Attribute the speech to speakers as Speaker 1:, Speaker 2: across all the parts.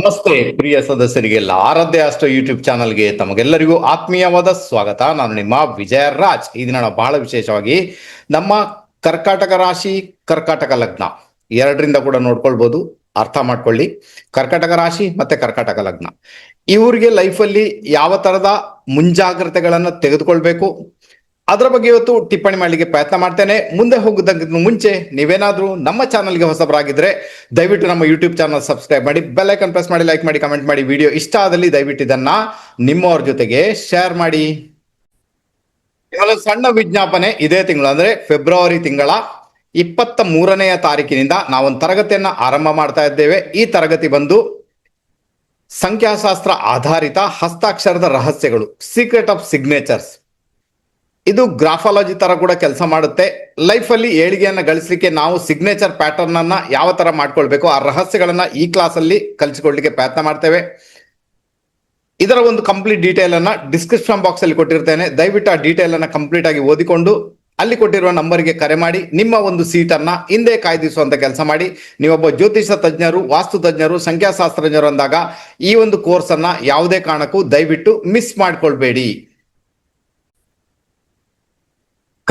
Speaker 1: ನಮಸ್ತೆ ಪ್ರಿಯ ಸದಸ್ಯರಿಗೆಲ್ಲ ಆರಾಧ್ಯ ಅಷ್ಟ ಯೂಟ್ಯೂಬ್ ಚಾನಲ್ಗೆ ತಮಗೆಲ್ಲರಿಗೂ ಆತ್ಮೀಯವಾದ ಸ್ವಾಗತ. ನಾನು ನಿಮ್ಮ ವಿಜಯ ರಾಜ್ ಈ ದಿನ ಬಹಳ ವಿಶೇಷವಾಗಿ ನಮ್ಮ ಕರ್ಕಾಟಕ ರಾಶಿ, ಕರ್ಕಾಟಕ ಲಗ್ನ. ಎರಡರಿಂದ ಕೂಡ ನೋಡ್ಕೊಳ್ಬಹುದು ಅರ್ಥ ಮಾಡ್ಕೊಳ್ಳಿ. ಕರ್ಕಾಟಕ ರಾಶಿ ಮತ್ತೆ ಕರ್ಕಾಟಕ ಲಗ್ನ. ಇವರಿಗೆ ಲೈಫಲ್ಲಿ ಯಾವ ತರದ ಮುಂಜಾಗ್ರತೆಗಳನ್ನ ತೆಗೆದುಕೊಳ್ಬೇಕು? ಅದರ ಬಗ್ಗೆ ಇವತ್ತು ಟಿಪ್ಪಣಿ ಮಾಡಲಿಕ್ಕೆ ಪ್ರಯತ್ನ ಮಾಡ್ತೇನೆ. ಮುಂದೆ ಹೋಗೋದಕ್ಕಿಂತ ಮುಂಚೆ ನೀವೇನಾದರೂ ನಮ್ಮ ಚಾನಲ್ಗೆ ಹೊಸಬರಾಗಿದ್ದರೆ ದಯವಿಟ್ಟು ನಮ್ಮ ಯೂಟ್ಯೂಬ್ ಚಾನಲ್ ಸಬ್ಸ್ಕ್ರೈಬ್ ಮಾಡಿ, ಬೆಲ್ ಐಕನ್ ಪ್ರೆಸ್ ಮಾಡಿ, ಲೈಕ್ ಮಾಡಿ, ಕಮೆಂಟ್ ಮಾಡಿ. ವಿಡಿಯೋ ಇಷ್ಟ ಆದಲ್ಲಿ ದಯವಿಟ್ಟು ಇದನ್ನ ನಿಮ್ಮವ್ರ ಜೊತೆಗೆ ಶೇರ್ ಮಾಡಿ. ಕೇವಲ ಸಣ್ಣ ವಿಜ್ಞಾಪನೆ ಇದೇ ತಿಂಗಳು, ಅಂದ್ರೆ ಫೆಬ್ರವರಿ ತಿಂಗಳ ಇಪ್ಪತ್ತ ಮೂರನೆಯ ತಾರೀಕಿನಿಂದ ನಾವೊಂದು ತರಗತಿಯನ್ನ ಆರಂಭ ಮಾಡ್ತಾ ಇದ್ದೇವೆ. ಈ ತರಗತಿ ಬಂದು ಸಂಖ್ಯಾಶಾಸ್ತ್ರ ಆಧಾರಿತ ಹಸ್ತಾಕ್ಷರದ ರಹಸ್ಯಗಳು ಸೀಕ್ರೆಟ್ ಆಫ್ ಸಿಗ್ನೇಚರ್ಸ್ ಇದು ಗ್ರಾಫಾಲಜಿ ತರ ಕೂಡ ಕೆಲಸ ಮಾಡುತ್ತೆ. ಲೈಫ್ ಅಲ್ಲಿ ಏಳಿಗೆಯನ್ನ ಗಳಿಸಲಿಕ್ಕೆ ನಾವು ಸಿಗ್ನೇಚರ್ ಪ್ಯಾಟರ್ನ್ ಅನ್ನ ಯಾವ ತರ ಮಾಡ್ಕೊಳ್ಬೇಕು, ಆ ರಹಸ್ಯಗಳನ್ನ ಈ ಕ್ಲಾಸ್ ಅಲ್ಲಿ ಕಲಿಸಿಕೊಳ್ಳಲಿಕ್ಕೆ ಪ್ರಯತ್ನ ಮಾಡ್ತೇವೆ. ಇದರ ಒಂದು ಕಂಪ್ಲೀಟ್ ಡೀಟೇಲ್ ಅನ್ನ ಡಿಸ್ಕ್ರಿಪ್ಷನ್ ಬಾಕ್ಸ್ ಅಲ್ಲಿ ಕೊಟ್ಟಿರ್ತೇನೆ. ದಯವಿಟ್ಟು ಆ ಡೀಟೇಲ್ ಅನ್ನ ಕಂಪ್ಲೀಟ್ ಆಗಿ ಓದಿಕೊಂಡು ಅಲ್ಲಿ ಕೊಟ್ಟಿರುವ ನಂಬರ್ಗೆ ಕರೆ ಮಾಡಿ, ನಿಮ್ಮ ಒಂದು ಸೀಟನ್ನ ಹಿಂದೆ ಕಾಯ್ದಿಸುವಂತ ಕೆಲಸ ಮಾಡಿ. ನೀವೊಬ್ಬ ಜ್ಯೋತಿಷ ತಜ್ಞರು, ವಾಸ್ತು ತಜ್ಞರು, ಸಂಖ್ಯಾಶಾಸ್ತ್ರಜ್ಞರು ಅಂದಾಗ ಈ ಒಂದು ಕೋರ್ಸ್ ಅನ್ನ ಯಾವುದೇ ಕಾರಣಕ್ಕೂ ದಯವಿಟ್ಟು ಮಿಸ್ ಮಾಡ್ಕೊಳ್ಬೇಡಿ.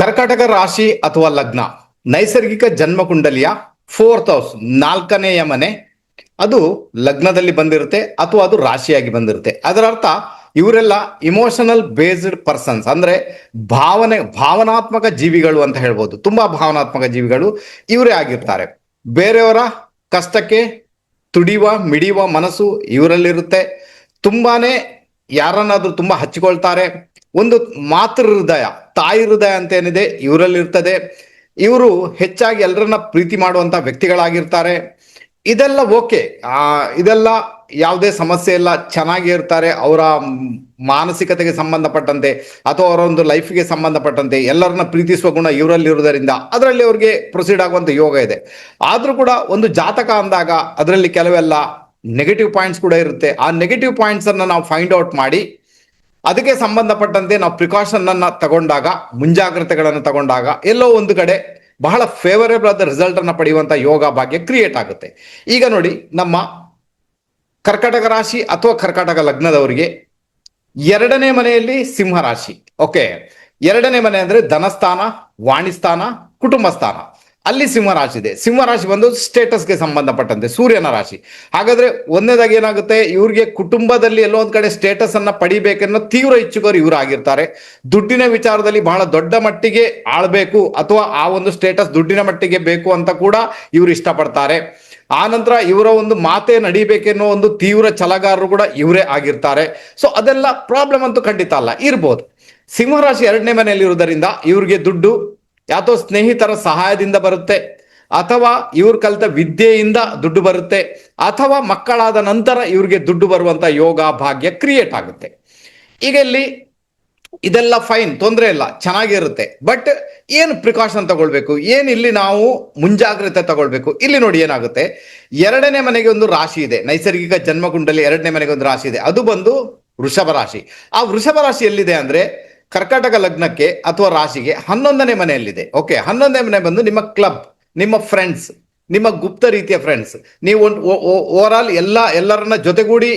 Speaker 1: ಕರ್ಕಾಟಕ ರಾಶಿ ಅಥವಾ ಲಗ್ನ. ನೈಸರ್ಗಿಕ ಜನ್ಮ ಕುಂಡಲಿಯ ಫೋರ್ತ್ ಹೌಸ್ ನಾಲ್ಕನೆಯ ಮನೆ. ಅದು ಲಗ್ನದಲ್ಲಿ ಬಂದಿರುತ್ತೆ ಅಥವಾ ಅದು ರಾಶಿಯಾಗಿ ಬಂದಿರುತ್ತೆ. ಅದರ ಅರ್ಥ, ಇವರೆಲ್ಲ ಇಮೋಷನಲ್ ಬೇಸ್ಡ್ ಪರ್ಸನ್ಸ್ ಅಂದ್ರೆ ಭಾವನೆ, ಭಾವನಾತ್ಮಕ ಜೀವಿಗಳು ಅಂತ ಹೇಳ್ಬೋದು. ತುಂಬಾ ಭಾವನಾತ್ಮಕ ಜೀವಿಗಳು ಇವರೇ ಆಗಿರ್ತಾರೆ. ಬೇರೆಯವರ ಕಷ್ಟಕ್ಕೆ ತುಡಿಯುವ ಮಿಡಿಯುವ ಮನಸ್ಸು ಇವರಲ್ಲಿರುತ್ತೆ. ತುಂಬಾನೇ ಯಾರನ್ನಾದ್ರೂ ತುಂಬಾ ಹಚ್ಚಿಕೊಳ್ತಾರೆ. ಒಂದು ಮಾತೃ ಹೃದಯ ತಾಯಿ ಹೃದಯ ಅಂತ ಏನಿದೆ ಇವರಲ್ಲಿರ್ತದೆ ಇವರು ಹೆಚ್ಚಾಗಿ ಎಲ್ಲರನ್ನ ಪ್ರೀತಿ ಮಾಡುವಂತ ವ್ಯಕ್ತಿಗಳಾಗಿರ್ತಾರೆ. ಇದೆಲ್ಲ ಓಕೆ. ಆ, ಇದೆಲ್ಲ ಯಾವುದೇ ಸಮಸ್ಯೆ ಇಲ್ಲ, ಚೆನ್ನಾಗಿ ಇರ್ತಾರೆ. ಅವರ ಮಾನಸಿಕತೆಗೆ ಸಂಬಂಧಪಟ್ಟಂತೆ ಅಥವಾ ಅವರ ಒಂದು ಲೈಫ್ಗೆ ಸಂಬಂಧಪಟ್ಟಂತೆ ಎಲ್ಲರನ್ನ ಪ್ರೀತಿಸುವ ಗುಣ ಇವರಲ್ಲಿ ಇರುವುದರಿಂದ ಅದರಲ್ಲಿ ಅವ್ರಿಗೆ ಪ್ರೊಸೀಡ್ ಆಗುವಂತ ಯೋಗ ಇದೆ. ಆದ್ರೂ ಕೂಡ ಒಂದು ಜಾತಕ ಅಂದಾಗ ಅದರಲ್ಲಿ ಕೆಲವೆಲ್ಲ ನೆಗೆಟಿವ್ ಪಾಯಿಂಟ್ಸ್ ಕೂಡ ಇರುತ್ತೆ. ಆ ನೆಗೆಟಿವ್ ಪಾಯಿಂಟ್ಸ್ ಅನ್ನ ನಾವು ಫೈಂಡ್ ಔಟ್ ಮಾಡಿ ಅದಕ್ಕೆ ಸಂಬಂಧಪಟ್ಟಂತೆ ನಾವು ಪ್ರಿಕಾಷನ್ ಅನ್ನ ತಗೊಂಡಾಗ, ಮುಂಜಾಗ್ರತೆಗಳನ್ನು ತಗೊಂಡಾಗ, ಎಲ್ಲೋ ಒಂದು ಕಡೆ ಬಹಳ ಫೇವರೇಬಲ್ ಆದ ರಿಸಲ್ಟ್ ಅನ್ನು ಪಡೆಯುವಂತ ಯೋಗ ಭಾಗ್ಯ ಕ್ರಿಯೇಟ್ ಆಗುತ್ತೆ. ಈಗ ನೋಡಿ, ನಮ್ಮ ಕರ್ಕಾಟಕ ರಾಶಿ ಅಥವಾ ಕರ್ಕಾಟಕ ಲಗ್ನದವರಿಗೆ ಎರಡನೇ ಮನೆಯಲ್ಲಿ ಸಿಂಹ ರಾಶಿ. ಓಕೆ ಎರಡನೇ ಮನೆ ಅಂದ್ರೆ ಧನಸ್ಥಾನ, ವಾಣಿಸ್ಥಾನ ಕುಟುಂಬ ಸ್ಥಾನ ಅಲ್ಲಿ ಸಿಂಹ ರಾಶಿ ಇದೆ. ಸಿಂಹ ರಾಶಿ ಬಂದು ಸ್ಟೇಟಸ್ಗೆ ಸಂಬಂಧಪಟ್ಟಂತೆ, ಸೂರ್ಯನ ರಾಶಿ. ಹಾಗಾದ್ರೆ ಒಂದನೇದಾಗಿ ಏನಾಗುತ್ತೆ? ಇವ್ರಿಗೆ ಕುಟುಂಬದಲ್ಲಿ ಎಲ್ಲೋ ಒಂದ್ ಕಡೆ ಸ್ಟೇಟಸ್ ಅನ್ನ ಪಡಿಬೇಕನ್ನೋ ತೀವ್ರ ಇಚ್ಛುಕರು ಇವರು ಆಗಿರ್ತಾರೆ. ದುಡ್ಡಿನ ವಿಚಾರದಲ್ಲಿ ಬಹಳ ದೊಡ್ಡ ಮಟ್ಟಿಗೆ ಆಳ್ಬೇಕು ಅಥವಾ ಆ ಒಂದು ಸ್ಟೇಟಸ್ ದುಡ್ಡಿನ ಮಟ್ಟಿಗೆ ಬೇಕು ಅಂತ ಕೂಡ ಇವರು ಇಷ್ಟಪಡ್ತಾರೆ. ಆ ನಂತರ ಇವರ ಒಂದು ಮಾತೆ ನಡಿಬೇಕೆನ್ನೋ ಒಂದು ತೀವ್ರ ಛಲಗಾರರು ಕೂಡ ಇವರೇ ಆಗಿರ್ತಾರೆ. ಸೊ ಅದೆಲ್ಲ ಪ್ರಾಬ್ಲಮ್ ಅಂತೂ ಖಂಡಿತ ಅಲ್ಲ. ಇರ್ಬೋದು. ಸಿಂಹರಾಶಿ ಎರಡನೇ ಮನೆಯಲ್ಲಿ ಇರುವುದರಿಂದ ಇವ್ರಿಗೆ ದುಡ್ಡು ಯಾತೋ ಸ್ನೇಹಿತರ ಸಹಾಯದಿಂದ ಬರುತ್ತೆ, ಅಥವಾ ಇವ್ರು ಕಲಿತ ವಿದ್ಯೆಯಿಂದ ದುಡ್ಡು ಬರುತ್ತೆ, ಅಥವಾ ಮಕ್ಕಳಾದ ನಂತರ ಇವ್ರಿಗೆ ದುಡ್ಡು ಬರುವಂತ ಯೋಗ ಭಾಗ್ಯ ಕ್ರಿಯೇಟ್ ಆಗುತ್ತೆ. ಈಗ ಇಲ್ಲಿ ಇದೆಲ್ಲ ಫೈನ್ ತೊಂದರೆ ಇಲ್ಲ, ಚೆನ್ನಾಗಿರುತ್ತೆ ಬಟ್ ಏನು ಪ್ರಿಕಾಷನ್ ತಗೊಳ್ಬೇಕು? ಏನು ಇಲ್ಲಿ ನಾವು ಮುಂಜಾಗ್ರತೆ ತಗೊಳ್ಬೇಕು? ಇಲ್ಲಿ ನೋಡಿ ಏನಾಗುತ್ತೆ? ಎರಡನೇ ಮನೆಗೆ ಒಂದು ರಾಶಿ ಇದೆ, ನೈಸರ್ಗಿಕ ಜನ್ಮಕುಂಡಲಿ ಎರಡನೇ ಮನೆಗೆ ಒಂದು ರಾಶಿ ಇದೆ, ಅದು ಬಂದು ವೃಷಭ ರಾಶಿ. ಆ ವೃಷಭ ರಾಶಿ ಎಲ್ಲಿದೆ ಅಂದ್ರೆ ಕರ್ಕಾಟಕ ಲಗ್ನಕ್ಕೆ ಅಥವಾ ರಾಶಿಗೆ ಹನ್ನೊಂದನೇ ಮನೆಯಲ್ಲಿದೆ. ಓಕೆ ಹನ್ನೊಂದನೇ ಮನೆ ಬಂದು ನಿಮ್ಮ ಕ್ಲಬ್ ನಿಮ್ಮ ಫ್ರೆಂಡ್ಸ್ ನಿಮ್ಮ ಗುಪ್ತ ರೀತಿಯ ಫ್ರೆಂಡ್ಸ್ ನೀವು ಒಂದು ಓವರ್ ಆಲ್ ಎಲ್ಲ, ಎಲ್ಲರನ್ನ ಜೊತೆಗೂಡಿ,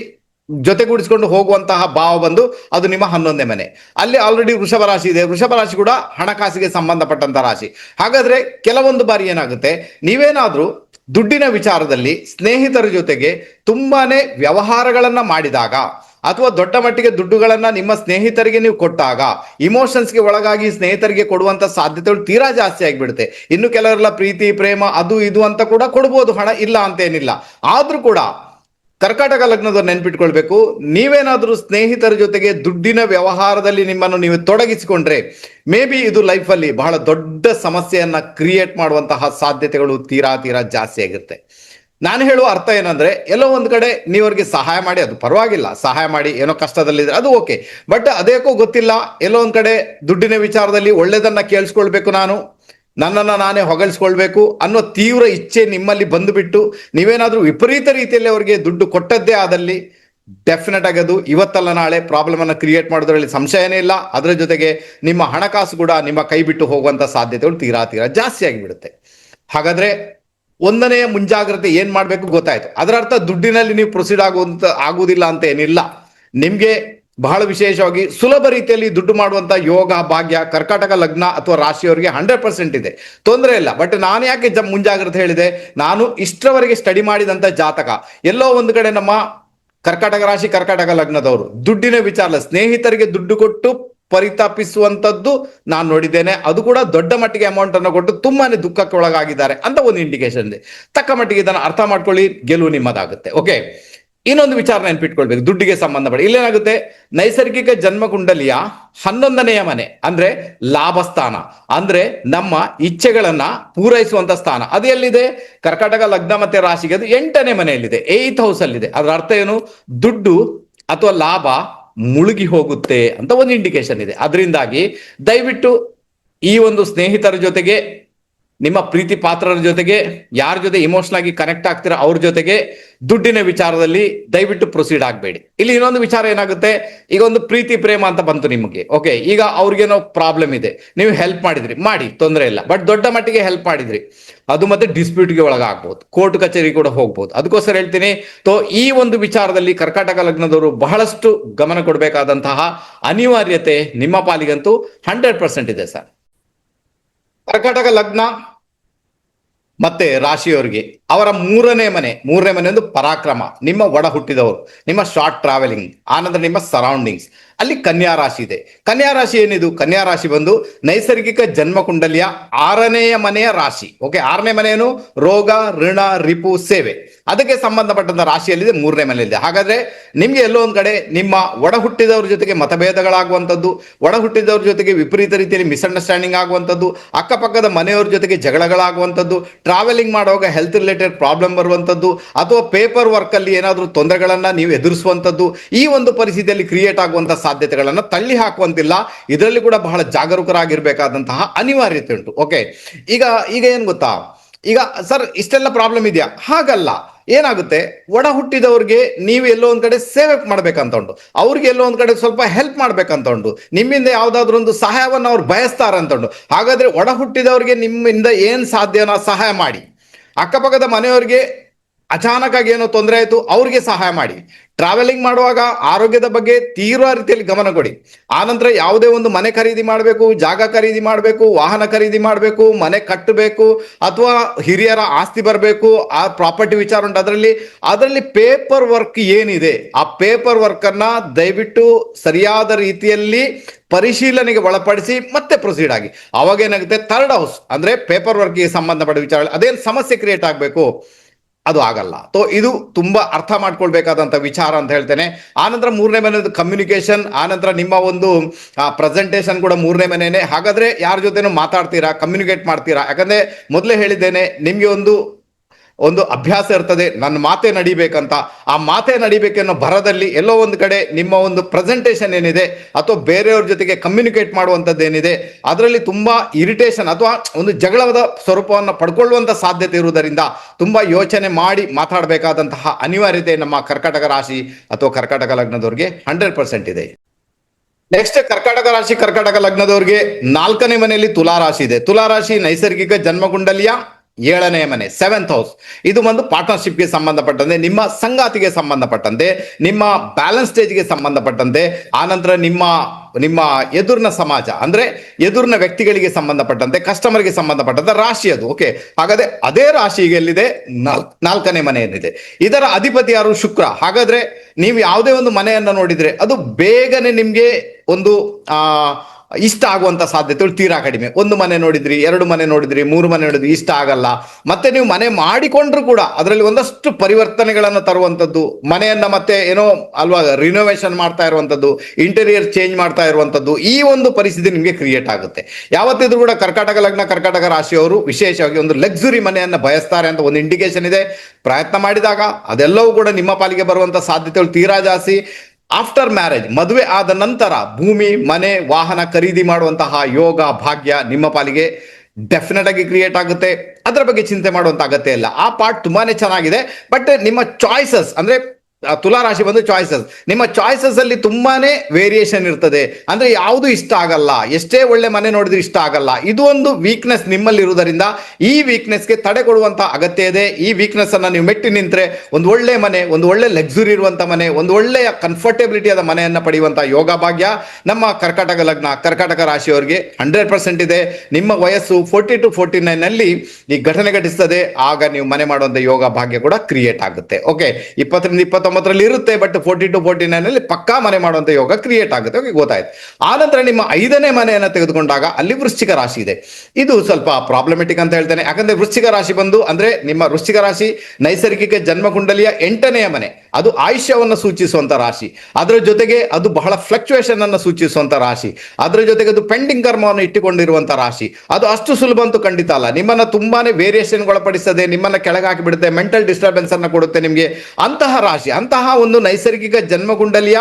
Speaker 1: ಜೊತೆಗೂಡಿಸ್ಕೊಂಡು ಹೋಗುವಂತಹ ಭಾವ ಬಂದು ಅದು ನಿಮ್ಮ ಹನ್ನೊಂದನೇ ಮನೆ. ಅಲ್ಲಿ ಆಲ್ರೆಡಿ ವೃಷಭ ರಾಶಿ ಇದೆ. ವೃಷಭ ರಾಶಿ ಕೂಡ ಹಣಕಾಸಿಗೆ ಸಂಬಂಧಪಟ್ಟಂತ ರಾಶಿ. ಹಾಗಾದ್ರೆ ಕೆಲವೊಂದು ಬಾರಿ ಏನಾಗುತ್ತೆ? ನೀವೇನಾದ್ರೂ ದುಡ್ಡಿನ ವಿಚಾರದಲ್ಲಿ ಸ್ನೇಹಿತರ ಜೊತೆಗೆ ತುಂಬಾನೇ ವ್ಯವಹಾರಗಳನ್ನ ಮಾಡಿದಾಗ ಅಥವಾ ದೊಡ್ಡ ಮಟ್ಟಿಗೆ ದುಡ್ಡುಗಳನ್ನ ನಿಮ್ಮ ಸ್ನೇಹಿತರಿಗೆ ನೀವು ಕೊಟ್ಟಾಗ ಇಮೋಷನ್ಸ್ಗೆ ಒಳಗಾಗಿ ಸ್ನೇಹಿತರಿಗೆ ಕೊಡುವಂತ ಸಾಧ್ಯತೆಗಳು ತೀರಾ ಜಾಸ್ತಿ ಆಗಿಬಿಡುತ್ತೆ. ಇನ್ನು ಕೆಲವರೆಲ್ಲ ಪ್ರೀತಿ, ಪ್ರೇಮ, ಅದು, ಇದು ಅಂತ ಕೂಡ ಕೊಡ್ಬೋದು. ಹಣ ಇಲ್ಲ ಅಂತೇನಿಲ್ಲ. ಆದ್ರೂ ಕೂಡ ಕರ್ಕಾಟಕ ಲಗ್ನದವ್ರು ನೆನ್ಪಿಟ್ಕೊಳ್ಬೇಕು. ನೀವೇನಾದರೂ ಸ್ನೇಹಿತರ ಜೊತೆಗೆ ದುಡ್ಡಿನ ವ್ಯವಹಾರದಲ್ಲಿ ನಿಮ್ಮನ್ನು ನೀವು ತೊಡಗಿಸಿಕೊಂಡ್ರೆ, ಮೇ ಬಿ ಇದು ಲೈಫಲ್ಲಿ ಬಹಳ ದೊಡ್ಡ ಸಮಸ್ಯೆಯನ್ನ ಕ್ರಿಯೇಟ್ ಮಾಡುವಂತಹ ಸಾಧ್ಯತೆಗಳು ತೀರಾ ತೀರಾ ಜಾಸ್ತಿ ಆಗಿರುತ್ತೆ ನಾನು ಹೇಳುವ ಅರ್ಥ ಏನಂದ್ರೆ, ಎಲ್ಲೋ ಒಂದು ಕಡೆ ನೀವರಿಗೆ ಸಹಾಯ ಮಾಡಿ, ಅದು ಪರವಾಗಿಲ್ಲ. ಸಹಾಯ ಮಾಡಿ ಏನೋ ಕಷ್ಟದಲ್ಲಿದ್ರೆ ಅದು ಓಕೆ. ಬಟ್ ಅದೇಕೋ ಗೊತ್ತಿಲ್ಲ, ಎಲ್ಲೋ ಒಂದ್ ಕಡೆ ದುಡ್ಡಿನ ವಿಚಾರದಲ್ಲಿ ಒಳ್ಳೇದನ್ನ ಕೇಳಿಸ್ಕೊಳ್ಬೇಕು ನಾನು, ನನ್ನನ್ನು ನಾನೇ ಹೊಗಳಿಸ್ಕೊಳ್ಬೇಕು ಅನ್ನೋ ತೀವ್ರ ಇಚ್ಛೆ ನಿಮ್ಮಲ್ಲಿ ಬಂದುಬಿಟ್ಟು, ನೀವೇನಾದರೂ ವಿಪರೀತ ರೀತಿಯಲ್ಲಿ ಅವರಿಗೆ ದುಡ್ಡು ಕೊಟ್ಟದ್ದೇ ಆದಲ್ಲಿ ಡೆಫಿನೆಟ್ ಆಗಿ ಅದು ಇವತ್ತಲ್ಲ ನಾಳೆ ಪ್ರಾಬ್ಲಮ್ ಅನ್ನ ಕ್ರಿಯೇಟ್ ಮಾಡೋದ್ರಲ್ಲಿ ಸಂಶಯನೇ ಇಲ್ಲ. ಅದರ ಜೊತೆಗೆ ನಿಮ್ಮ ಹಣಕಾಸು ಕೂಡ ನಿಮ್ಮ ಕೈ ಬಿಟ್ಟು ಹೋಗುವಂತ ಸಾಧ್ಯತೆಗಳು ತೀರಾ ತೀರಾ ಜಾಸ್ತಿ ಆಗಿಬಿಡುತ್ತೆ. ಹಾಗಾದ್ರೆ ಒಂದನೆಯ ಮುಂಜಾಗ್ರತೆ ಏನ್ ಮಾಡ್ಬೇಕು ಗೊತ್ತಾಯ್ತು. ಅದರ ಅರ್ಥ ದುಡ್ಡಿನಲ್ಲಿ ನೀವು ಪ್ರೊಸೀಡ್ ಆಗುವಂತ ಆಗುವುದಿಲ್ಲ ಅಂತ ಏನಿಲ್ಲ. ನಿಮ್ಗೆ ಬಹಳ ವಿಶೇಷವಾಗಿ ಸುಲಭ ರೀತಿಯಲ್ಲಿ ದುಡ್ಡು ಮಾಡುವಂತ ಯೋಗ, ಭಾಗ್ಯ, ಕರ್ಕಾಟಕ ಲಗ್ನ ಅಥವಾ ರಾಶಿಯವರಿಗೆ ಹಂಡ್ರೆಡ್ ಪರ್ಸೆಂಟ್ ಇದೆ. ತೊಂದರೆ ಇಲ್ಲ. ಬಟ್ ನಾನು ಯಾಕೆ ಜ ಮುಂಜಾಗ್ರತೆ ಹೇಳಿದೆ? ನಾನು ಇಷ್ಟರವರೆಗೆ ಸ್ಟಡಿ ಮಾಡಿದಂತ ಜಾತಕ. ಎಲ್ಲೋ ಒಂದು ಕಡೆ ನಮ್ಮ ಕರ್ಕಾಟಕ ರಾಶಿ, ಕರ್ಕಾಟಕ ಲಗ್ನದವರು. ದುಡ್ಡಿನ ವಿಚಾರ ಸ್ನೇಹಿತರಿಗೆ ದುಡ್ಡು ಕೊಟ್ಟು ಪರಿತಾಪಿಸುವಂತದ್ದು ನಾನು ನೋಡಿದ್ದೇನೆ. ಅದು ಕೂಡ ದೊಡ್ಡ ಮಟ್ಟಿಗೆ ಅಮೌಂಟ್ ಅನ್ನು ಕೊಟ್ಟು ತುಂಬಾನೇ ದುಃಖಕ್ಕೆ ಒಳಗಾಗಿದ್ದಾರೆ ಅಂತ ಒಂದು ಇಂಡಿಕೇಶನ್ ಇದೆ. ತಕ್ಕ ಮಟ್ಟಿಗೆ ಇದನ್ನು ಅರ್ಥ ಮಾಡ್ಕೊಳ್ಳಿ, ಗೆಲುವು ನಿಮ್ಮದಾಗುತ್ತೆ. ಓಕೆ ಇನ್ನೊಂದು ವಿಚಾರ ನೆನ್ಪಿಟ್ಕೊಳ್ಬೇಕು. ದುಡ್ಡಿಗೆ ಸಂಬಂಧಪಟ್ಟ ಇಲ್ಲೇನಾಗುತ್ತೆ ನೈಸರ್ಗಿಕ ಜನ್ಮ ಕುಂಡಲಿಯ ಹನ್ನೊಂದನೆಯ ಮನೆ, ಅಂದ್ರೆ ಲಾಭ ಸ್ಥಾನ ಅಂದ್ರೆ ನಮ್ಮ ಇಚ್ಛೆಗಳನ್ನ ಪೂರೈಸುವಂತ ಸ್ಥಾನ. ಅದು ಎಲ್ಲಿದೆ? ಕರ್ಕಾಟಕ ಲಗ್ನ ಮತ್ತೆ ರಾಶಿಗೆ. ಅದು ಎಂಟನೇ ಮನೆಯಲ್ಲಿದೆ. ಏತ್ ಹೌಸ್ ಅಲ್ಲಿದೆ. ಅದರ ಅರ್ಥ ಏನು? ದುಡ್ಡು ಅಥವಾ ಲಾಭ ಮುಳುಗಿ ಹೋಗುತ್ತೆ ಅಂತ ಒಂದು ಇಂಡಿಕೇಶನ್ ಇದೆ. ಅದರಿಂದಾಗಿ ದಯವಿಟ್ಟು ಈ ಒಂದು ಸ್ನೇಹಿತರ ಜೊತೆಗೆ ನಿಮ್ಮ ಪ್ರೀತಿ ಪಾತ್ರರ ಜೊತೆಗೆ ಯಾರ ಜೊತೆ ಇಮೋಷನಲ್ ಆಗಿ ಕನೆಕ್ಟ್ ಆಗ್ತೀರಾ ಅವ್ರ ಜೊತೆಗೆ ದುಡ್ಡಿನ ವಿಚಾರದಲ್ಲಿ ದಯವಿಟ್ಟು ಪ್ರೊಸೀಡ್ ಆಗಬೇಡಿ. ಇಲ್ಲಿ ಇನ್ನೊಂದು ವಿಚಾರ ಏನಾಗುತ್ತೆ? ಈಗ ಒಂದು ಪ್ರೀತಿ ಪ್ರೇಮ ಅಂತ ಬಂತು ನಿಮಗೆ. ಓಕೆ ಈಗ ಅವ್ರಿಗೇನೋ ಪ್ರಾಬ್ಲಮ್ ಇದೆ. ನೀವು ಹೆಲ್ಪ್ ಮಾಡಿದ್ರಿ. ಮಾಡಿ, ತೊಂದರೆ ಇಲ್ಲ. ಬಟ್ ದೊಡ್ಡ ಮಟ್ಟಿಗೆ ಹೆಲ್ಪ್ ಮಾಡಿದ್ರಿ. ಅದು ಮತ್ತೆ ಡಿಸ್ಪ್ಯೂಟ್ಗೆ ಒಳಗಾಗ್ಬೋದು. ಕೋರ್ಟ್ ಕಚೇರಿ ಕೂಡ ಹೋಗ್ಬೋದು. ಅದಕ್ಕೋಸ್ಕರ ಹೇಳ್ತೀನಿ, ತೋ, ಈ ಒಂದು ವಿಚಾರದಲ್ಲಿ ಕರ್ಕಾಟಕ ಲಗ್ನದವರು ಬಹಳಷ್ಟು ಗಮನ ಕೊಡಬೇಕಾದಂತಹ ಅನಿವಾರ್ಯತೆ ನಿಮ್ಮ ಪಾಲಿಗಂತೂ ಹಂಡ್ರೆಡ್ ಪರ್ಸೆಂಟ್ ಇದೆ ಸರ್. ಕರ್ಕಾಟಕ ಲಗ್ನ ಮತ್ತೆ ರಾಶಿಯವರಿಗೆ ಅವರ ಮೂರನೇ ಮನೆ ಮೂರನೇ ಮನೆ ಒಂದು ಪರಾಕ್ರಮ, ನಿಮ್ಮ ಒಡ ಹುಟ್ಟಿದವರು ನಿಮ್ಮ ಶಾರ್ಟ್ ಟ್ರಾವೆಲಿಂಗ್ ಆನಂತರ ನಿಮ್ಮ ಸರೌಂಡಿಂಗ್ಸ್ ಅಲ್ಲಿ ಕನ್ಯಾ ರಾಶಿ ಇದೆ. ಕನ್ಯಾ ರಾಶಿ ಏನಿದು? ಕನ್ಯಾ ರಾಶಿ ಬಂದು ನೈಸರ್ಗಿಕ ಜನ್ಮ ಕುಂಡಲಿಯ ಆರನೆಯ ಮನೆಯ ರಾಶಿ. ಓಕೆ ಆರನೇ ಮನೆಯನ್ನು ರೋಗ, ಋಣ, ರಿಪು, ಸೇವೆ. ಅದಕ್ಕೆ ಸಂಬಂಧಪಟ್ಟಂತ ರಾಶಿಯಲ್ಲಿದೆ, ಮೂರನೇ ಮನೆಯಲ್ಲಿದೆ. ಹಾಗಾದ್ರೆ ನಿಮ್ಗೆ ಎಲ್ಲೋ ಒಂದ್ ಕಡೆ ನಿಮ್ಮ ಒಡ ಹುಟ್ಟಿದವ್ರ ಜೊತೆಗೆ ಮತಭೇದಗಳಾಗುವಂಥದ್ದು ಒಡ ಹುಟ್ಟಿದವ್ರ ಜೊತೆಗೆ ವಿಪರೀತ ರೀತಿಯಲ್ಲಿ ಮಿಸ್ಅಂಡರ್ಸ್ಟ್ಯಾಂಡಿಂಗ್ ಆಗುವಂಥದ್ದು, ಅಕ್ಕಪಕ್ಕದ ಮನೆಯವ್ರ ಜೊತೆಗೆ ಜಗಳಗಳಾಗುವಂಥದ್ದು ಟ್ರಾವೆಲಿಂಗ್ ಮಾಡುವಾಗ ಹೆಲ್ತ್ ರಿಲೇಟೆಡ್ ಪ್ರಾಬ್ಲಮ್ ಬರುವಂಥದ್ದು, ಅಥವಾ ಪೇಪರ್ ವರ್ಕ್ ಅಲ್ಲಿ ಏನಾದರೂ ತೊಂದರೆಗಳನ್ನ ನೀವು ಎದುರಿಸುವಂಥದ್ದು, ಈ ಒಂದು ಪರಿಸ್ಥಿತಿಯಲ್ಲಿ ಕ್ರಿಯೇಟ್ ಆಗುವಂತಹ ಸಾಧ್ಯತೆಗಳನ್ನ ತಳ್ಳಿ ಹಾಕುವಂತಿಲ್ಲ. ಇದರಲ್ಲಿ ಕೂಡ ಬಹಳ ಜಾಗರೂಕರಾಗಿರ್ಬೇಕಾದಂತಹ ಅನಿವಾರ್ಯತೆ ಉಂಟು. ಓಕೆ ಈಗ ಈಗ ಏನ್ ಗೊತ್ತಾ? ಈಗ ಸರ್ ಇಷ್ಟೆಲ್ಲ ಪ್ರಾಬ್ಲಮ್ ಇದೆಯಾ? ಹಾಗಲ್ಲ. ಏನಾಗುತ್ತೆ? ಒಡ ಹುಟ್ಟಿದವ್ರಿಗೆ ನೀವು ಎಲ್ಲೋ ಒಂದ್ ಕಡೆ ಸೇವೆ ಮಾಡ್ಬೇಕಂತ ಉಂಟು. ಅವ್ರಿಗೆ ಎಲ್ಲೋ ಒಂದು ಕಡೆ ಸ್ವಲ್ಪ ಹೆಲ್ಪ್ ಮಾಡ್ಬೇಕಂತ ಉಂಟು. ನಿಮ್ಮಿಂದ ಯಾವುದಾದ್ರೂ ಒಂದು ಸಹಾಯವನ್ನು ಅವ್ರು ಬಯಸ್ತಾರಂತ ಉಂಟು. ಹಾಗಾದ್ರೆ ಒಡ ಹುಟ್ಟಿದವ್ರಿಗೆ ನಿಮ್ಮಿಂದ ಏನು ಸಾಧ್ಯನೋ ಸಹಾಯ ಮಾಡಿ. ಅಕ್ಕಪಕ್ಕದ ಮನೆಯವರಿಗೆ ಅಚಾನಕ್ಕಾಗಿ ಏನೋ ತೊಂದರೆ ಆಯಿತು, ಅವ್ರಿಗೆ ಸಹಾಯ ಮಾಡಿ. ಟ್ರಾವೆಲಿಂಗ್ ಮಾಡುವಾಗ ಆರೋಗ್ಯದ ಬಗ್ಗೆ ತೀವ್ರ ರೀತಿಯಲ್ಲಿ ಗಮನ ಕೊಡಿ. ಆನಂತರ ಯಾವುದೇ ಒಂದು ಮನೆ ಖರೀದಿ ಮಾಡಬೇಕು, ಜಾಗ ಖರೀದಿ ಮಾಡಬೇಕು, ವಾಹನ ಖರೀದಿ ಮಾಡಬೇಕು, ಮನೆ ಕಟ್ಟಬೇಕು, ಅಥವಾ ಹಿರಿಯರ ಆಸ್ತಿ ಬರಬೇಕು, ಆ ಪ್ರಾಪರ್ಟಿ ವಿಚಾರ ಉಂಟು ಅದರಲ್ಲಿ ಅದರಲ್ಲಿ ಪೇಪರ್ ವರ್ಕ್ ಏನಿದೆ, ಆ ಪೇಪರ್ ವರ್ಕನ್ನು ದಯವಿಟ್ಟು ಸರಿಯಾದ ರೀತಿಯಲ್ಲಿ ಪರಿಶೀಲನೆಗೆ ಒಳಪಡಿಸಿ ಮತ್ತೆ ಪ್ರೊಸೀಡ್ ಆಗಿ. ಅವಾಗ ಏನಾಗುತ್ತೆ ಥರ್ಡ್ ಹೌಸ್ ಅಂದರೆ ಪೇಪರ್ ವರ್ಕ್ಗೆ ಸಂಬಂಧಪಟ್ಟ ವಿಚಾರ ಅದೇನು ಸಮಸ್ಯೆ ಕ್ರಿಯೇಟ್ ಆಗಬೇಕು? ಅದು ಆಗಲ್ಲ. ಸೊ ಇದು ತುಂಬಾ ಅರ್ಥ ಮಾಡ್ಕೊಳ್ಬೇಕಾದಂತ ವಿಚಾರ ಅಂತ ಹೇಳ್ತೇನೆ. ಆನಂತರ ಮೂರನೇ ಮನೆಯದು ಕಮ್ಯುನಿಕೇಶನ್ ಆನಂತರ ನಿಮ್ಮ ಒಂದು ಪ್ರೆಸೆಂಟೇಶನ್ ಕೂಡ ಮೂರನೇ ಮನೆಯೇ. ಹಾಗಾದ್ರೆ ಯಾರ ಜೊತೆನೂ ಮಾತಾಡ್ತೀರಾ ಕಮ್ಯುನಿಕೇಟ್ ಮಾಡ್ತೀರಾ? ಯಾಕಂದ್ರೆ ಮೊದಲೇ ಹೇಳಿದ್ದೇನೆ, ನಿಮಗೆ ಒಂದು ಒಂದು ಅಭ್ಯಾಸ ಇರ್ತದೆ, ನನ್ನ ಮಾತೆ ನಡಿಬೇಕಂತ. ಆ ಮಾತೆ ನಡಿಬೇಕೆನ್ನೋ ಭರದಲ್ಲಿ ಎಲ್ಲೋ ಒಂದು ಕಡೆ ನಿಮ್ಮ ಒಂದು ಪ್ರೆಸೆಂಟೇಷನ್ ಏನಿದೆ, ಅಥವಾ ಬೇರೆಯವ್ರ ಜೊತೆಗೆ ಕಮ್ಯುನಿಕೇಟ್ ಮಾಡುವಂಥದ್ದು ಏನಿದೆ, ಅದರಲ್ಲಿ ತುಂಬಾ ಇರಿಟೇಷನ್ ಅಥವಾ ಒಂದು ಜಗಳದ ಸ್ವರೂಪವನ್ನು ಪಡ್ಕೊಳ್ಳುವಂಥ ಸಾಧ್ಯತೆ ಇರುವುದರಿಂದ ತುಂಬಾ ಯೋಚನೆ ಮಾಡಿ ಮಾತಾಡಬೇಕಾದಂತಹ ಅನಿವಾರ್ಯತೆ ನಮ್ಮ ಕರ್ಕಾಟಕ ರಾಶಿ ಅಥವಾ ಕರ್ಕಾಟಕ ಲಗ್ನದವ್ರಿಗೆ ಹಂಡ್ರೆಡ್ ಪರ್ಸೆಂಟ್ ಇದೆ. ನೆಕ್ಸ್ಟ್ ಕರ್ಕಾಟಕ ರಾಶಿ, ಕರ್ಕಾಟಕ ಲಗ್ನದವ್ರಿಗೆ ನಾಲ್ಕನೇ ಮನೆಯಲ್ಲಿ ತುಲಾ ರಾಶಿ ಇದೆ. ತುಲಾ ರಾಶಿ ನೈಸರ್ಗಿಕ ಜನ್ಮಕುಂಡಲಿಯ ಏಳನೇ ಮನೆ ಸೆವೆಂತ್ ಹೌಸ್ ಇದು ಒಂದು ಪಾರ್ಟ್ನರ್ಶಿಪ್ಗೆ ಸಂಬಂಧಪಟ್ಟಂತೆ, ನಿಮ್ಮ ಸಂಗಾತಿಗೆ ಸಂಬಂಧಪಟ್ಟಂತೆ, ನಿಮ್ಮ ಬ್ಯಾಲೆನ್ಸ್ ಸ್ಟೇಜ್ಗೆ ಸಂಬಂಧಪಟ್ಟಂತೆ ಆನಂತರ ನಿಮ್ಮ ನಿಮ್ಮ ಎದುರಿನ ಸಮಾಜ, ಅಂದ್ರೆ ಎದುರಿನ ವ್ಯಕ್ತಿಗಳಿಗೆ ಸಂಬಂಧಪಟ್ಟಂತೆ ಕಸ್ಟಮರ್ಗೆ ಸಂಬಂಧಪಟ್ಟಂತೆ ರಾಶಿ ಅದು ಓಕೆ ಹಾಗಾದ್ರೆ ಅದೇ ರಾಶಿಗೆ ಎಲ್ಲಿದೆ? ನಾಲ್- ನಾಲ್ಕನೇ ಮನೆ ಏನಿದೆ ಇದರ ಅಧಿಪತಿ ಯಾರು? ಶುಕ್ರ. ಹಾಗಾದ್ರೆ ನೀವು ಯಾವುದೇ ಒಂದು ಮನೆಯನ್ನ ನೋಡಿದ್ರೆ ಅದು ಬೇಗನೆ ನಿಮ್ಗೆ ಒಂದು, ಆ ಇಷ್ಟ ಆಗುವಂತ ಸಾಧ್ಯತೆಗಳು ತೀರಾ ಕಡಿಮೆ. ಒಂದು ಮನೆ ನೋಡಿದ್ರಿ, ಎರಡು ಮನೆ ನೋಡಿದ್ರಿ, ಮೂರು ಮನೆ ನೋಡಿದ್ರಿ, ಇಷ್ಟ ಆಗಲ್ಲ. ಮತ್ತೆ ನೀವು ಮನೆ ಮಾಡಿಕೊಂಡ್ರು ಕೂಡ ಅದರಲ್ಲಿ ಒಂದಷ್ಟು ಪರಿವರ್ತನೆಗಳನ್ನು ತರುವಂತದ್ದು ಮನೆಯನ್ನ ಮತ್ತೆ ಏನೋ ಅಲ್ವಾ ರಿನೋವೇಷನ್ ಮಾಡ್ತಾ ಇರುವಂತದ್ದು ಇಂಟೀರಿಯರ್ ಚೇಂಜ್ ಮಾಡ್ತಾ ಇರುವಂತದ್ದು ಈ ಒಂದು ಪರಿಸ್ಥಿತಿ ನಿಮಗೆ ಕ್ರಿಯೇಟ್ ಆಗುತ್ತೆ. ಯಾವತ್ತಿದ್ರು ಕೂಡ ಕರ್ಕಾಟಕ ಲಗ್ನ, ಕರ್ಕಾಟಕ ರಾಶಿಯವರು ವಿಶೇಷವಾಗಿ ಒಂದು ಲಕ್ಸುರಿ ಮನೆಯನ್ನ ಬಯಸ್ತಾರೆ ಅಂತ ಒಂದು ಇಂಡಿಕೇಶನ್ ಇದೆ. ಪ್ರಯತ್ನ ಮಾಡಿದಾಗ ಅದೆಲ್ಲವೂ ಕೂಡ ನಿಮ್ಮ ಪಾಲಿಗೆ ಬರುವಂತ ಸಾಧ್ಯತೆಗಳು ತೀರಾ ಜಾಸ್ತಿ. ಆಫ್ಟರ್ ಮ್ಯಾರೇಜ್ ಮದುವೆ ಆದ ನಂತರ ಭೂಮಿ, ಮನೆ, ವಾಹನ ಖರೀದಿ ಮಾಡುವಂತಹ ಯೋಗ, ಭಾಗ್ಯ ನಿಮ್ಮ ಪಾಲಿಗೆ ಡೆಫಿನೆಟ್ ಆಗಿ ಕ್ರಿಯೇಟ್ ಆಗುತ್ತೆ. ಅದರ ಬಗ್ಗೆ ಚಿಂತೆ ಮಾಡುವಂತ ಅಗತ್ಯ ಇಲ್ಲ. ಆ ಪಾರ್ಟ್ ತುಂಬಾನೇ ಚೆನ್ನಾಗಿದೆ. ಬಟ್ ನಿಮ್ಮ ಚಾಯ್ಸಸ್ ಅಂದ್ರೆ ತುಲಾ ರಾಶಿ ಬಂದು ಚಾಯ್ಸಸ್ ನಿಮ್ಮ ಚಾಯ್ಸಸ್ ಅಲ್ಲಿ ತುಂಬಾನೇ ವೇರಿಯೇಷನ್ ಇರ್ತದೆ. ಅಂದ್ರೆ ಯಾವುದು ಇಷ್ಟ ಆಗಲ್ಲ, ಎಷ್ಟೇ ಒಳ್ಳೆ ಮನೆ ನೋಡಿದ್ರೆ ಇಷ್ಟ ಆಗಲ್ಲ, ಇದು ಒಂದು ವೀಕ್ನೆಸ್ ನಿಮ್ಮಲ್ಲಿ ಇರುವುದರಿಂದ ಈ ವೀಕ್ನೆಸ್ಗೆ ತಡೆ ಕೊಡುವಂತ ಅಗತ್ಯ ಇದೆ. ಈ ವೀಕ್ನೆಸ್ ಅನ್ನ ನೀವು ಮೆಟ್ಟಿ ನಿಂತ್ರೆ ಒಂದು ಒಳ್ಳೆ ಮನೆ, ಒಂದು ಒಳ್ಳೆ ಲಕ್ಸುರಿ ಇರುವಂತ ಮನೆ, ಒಂದು ಒಳ್ಳೆಯ ಕಂಫರ್ಟೇಬಿಲಿಟಿ ಆದ ಮನೆಯನ್ನ ಪಡೆಯುವಂತ ಯೋಗ ಭಾಗ್ಯ ನಮ್ಮ ಕರ್ಕಾಟಕ ಲಗ್ನ, ಕರ್ಕಾಟಕ ರಾಶಿಯವರಿಗೆ ಹಂಡ್ರೆಡ್ ಪರ್ಸೆಂಟ್ ಇದೆ. ನಿಮ್ಮ ವಯಸ್ಸು ಫೋರ್ಟಿ ಟು ಫೋರ್ಟಿ ನೈನ್ ಅಲ್ಲಿ ಈ ಘಟನೆ ಘಟಿಸ್ತದೆ. ಆಗ ನೀವು ಮನೆ ಮಾಡುವಂತ ಯೋಗ ಭಾಗ್ಯ ಕೂಡ ಕ್ರಿಯೇಟ್ ಆಗುತ್ತೆ. ಓಕೆ ಇಪ್ಪತ್ತರಿಂದ ಇಪ್ಪತ್ತೊಂಬತ್ತರಲ್ಲಿ ಇರುತ್ತೆ but forty two forty nine ಅಲ್ಲಿ ಪಕ್ಕಾ ಮನೆ ಮಾಡುವಂತ ಯೋಗ ಕ್ರಿಯೇಟ್ ಆಗುತ್ತೆ. ಗೊತ್ತಾಯ್ತು. ಆನಂತರ ನಿಮ್ಮ ಐದನೇ ಮನೆಯನ್ನ ತೆಗೆದುಕೊಂಡಾಗ ಅಲ್ಲಿ ವೃಶ್ಚಿಕ ರಾಶಿ ಇದೆ. ಇದು ಸ್ವಲ್ಪ ಪ್ರಾಬ್ಲಮೆಟಿಕ್ ಅಂತ ಹೇಳ್ತೇನೆ. ಯಾಕಂದ್ರೆ ವೃಶ್ಚಿಕ ರಾಶಿ ಬಂದು ಅಂದ್ರೆ ನಿಮ್ಮ ವೃಶ್ಚಿಕ ರಾಶಿ ನೈಸರ್ಗಿಕ ಜನ್ಮಕುಂಡಲಿಯ ಎಂಟನೆಯ ಮನೆ. ಅದು ಆಯುಷ್ಯವನ್ನು ಸೂಚಿಸುವಂತ ರಾಶಿ. ಅದರ ಜೊತೆಗೆ ಅದು ಬಹಳ ಫ್ಲಕ್ಚುಯೇಷನ್ ಅನ್ನು ಸೂಚಿಸುವಂತ ರಾಶಿ. ಅದರ ಜೊತೆಗೆ ಅದು ಪೆಂಡಿಂಗ್ ಕರ್ಮವನ್ನು ಇಟ್ಟುಕೊಂಡಿರುವಂತ ರಾಶಿ. ಅದು ಅಷ್ಟು ಸುಲಭ ಅಂತೂ ಖಂಡಿತ ಅಲ್ಲ. ನಿಮ್ಮನ್ನ ತುಂಬಾನೇ ವೇರಿಯೇಷನ್ ಒಳಪಡಿಸದೆ ನಿಮ್ಮನ್ನ ಕೆಳಗೆ ಹಾಕಿಬಿಡುತ್ತೆ ಮೆಂಟಲ್ ಡಿಸ್ಟರ್ಬೆನ್ಸ್ ಅನ್ನ ಕೊಡುತ್ತೆ ನಿಮಗೆ. ಅಂತಹ ರಾಶಿ. ಅಂತಹ ಒಂದು ನೈಸರ್ಗಿಕ ಜನ್ಮಗುಂಡಲಿಯ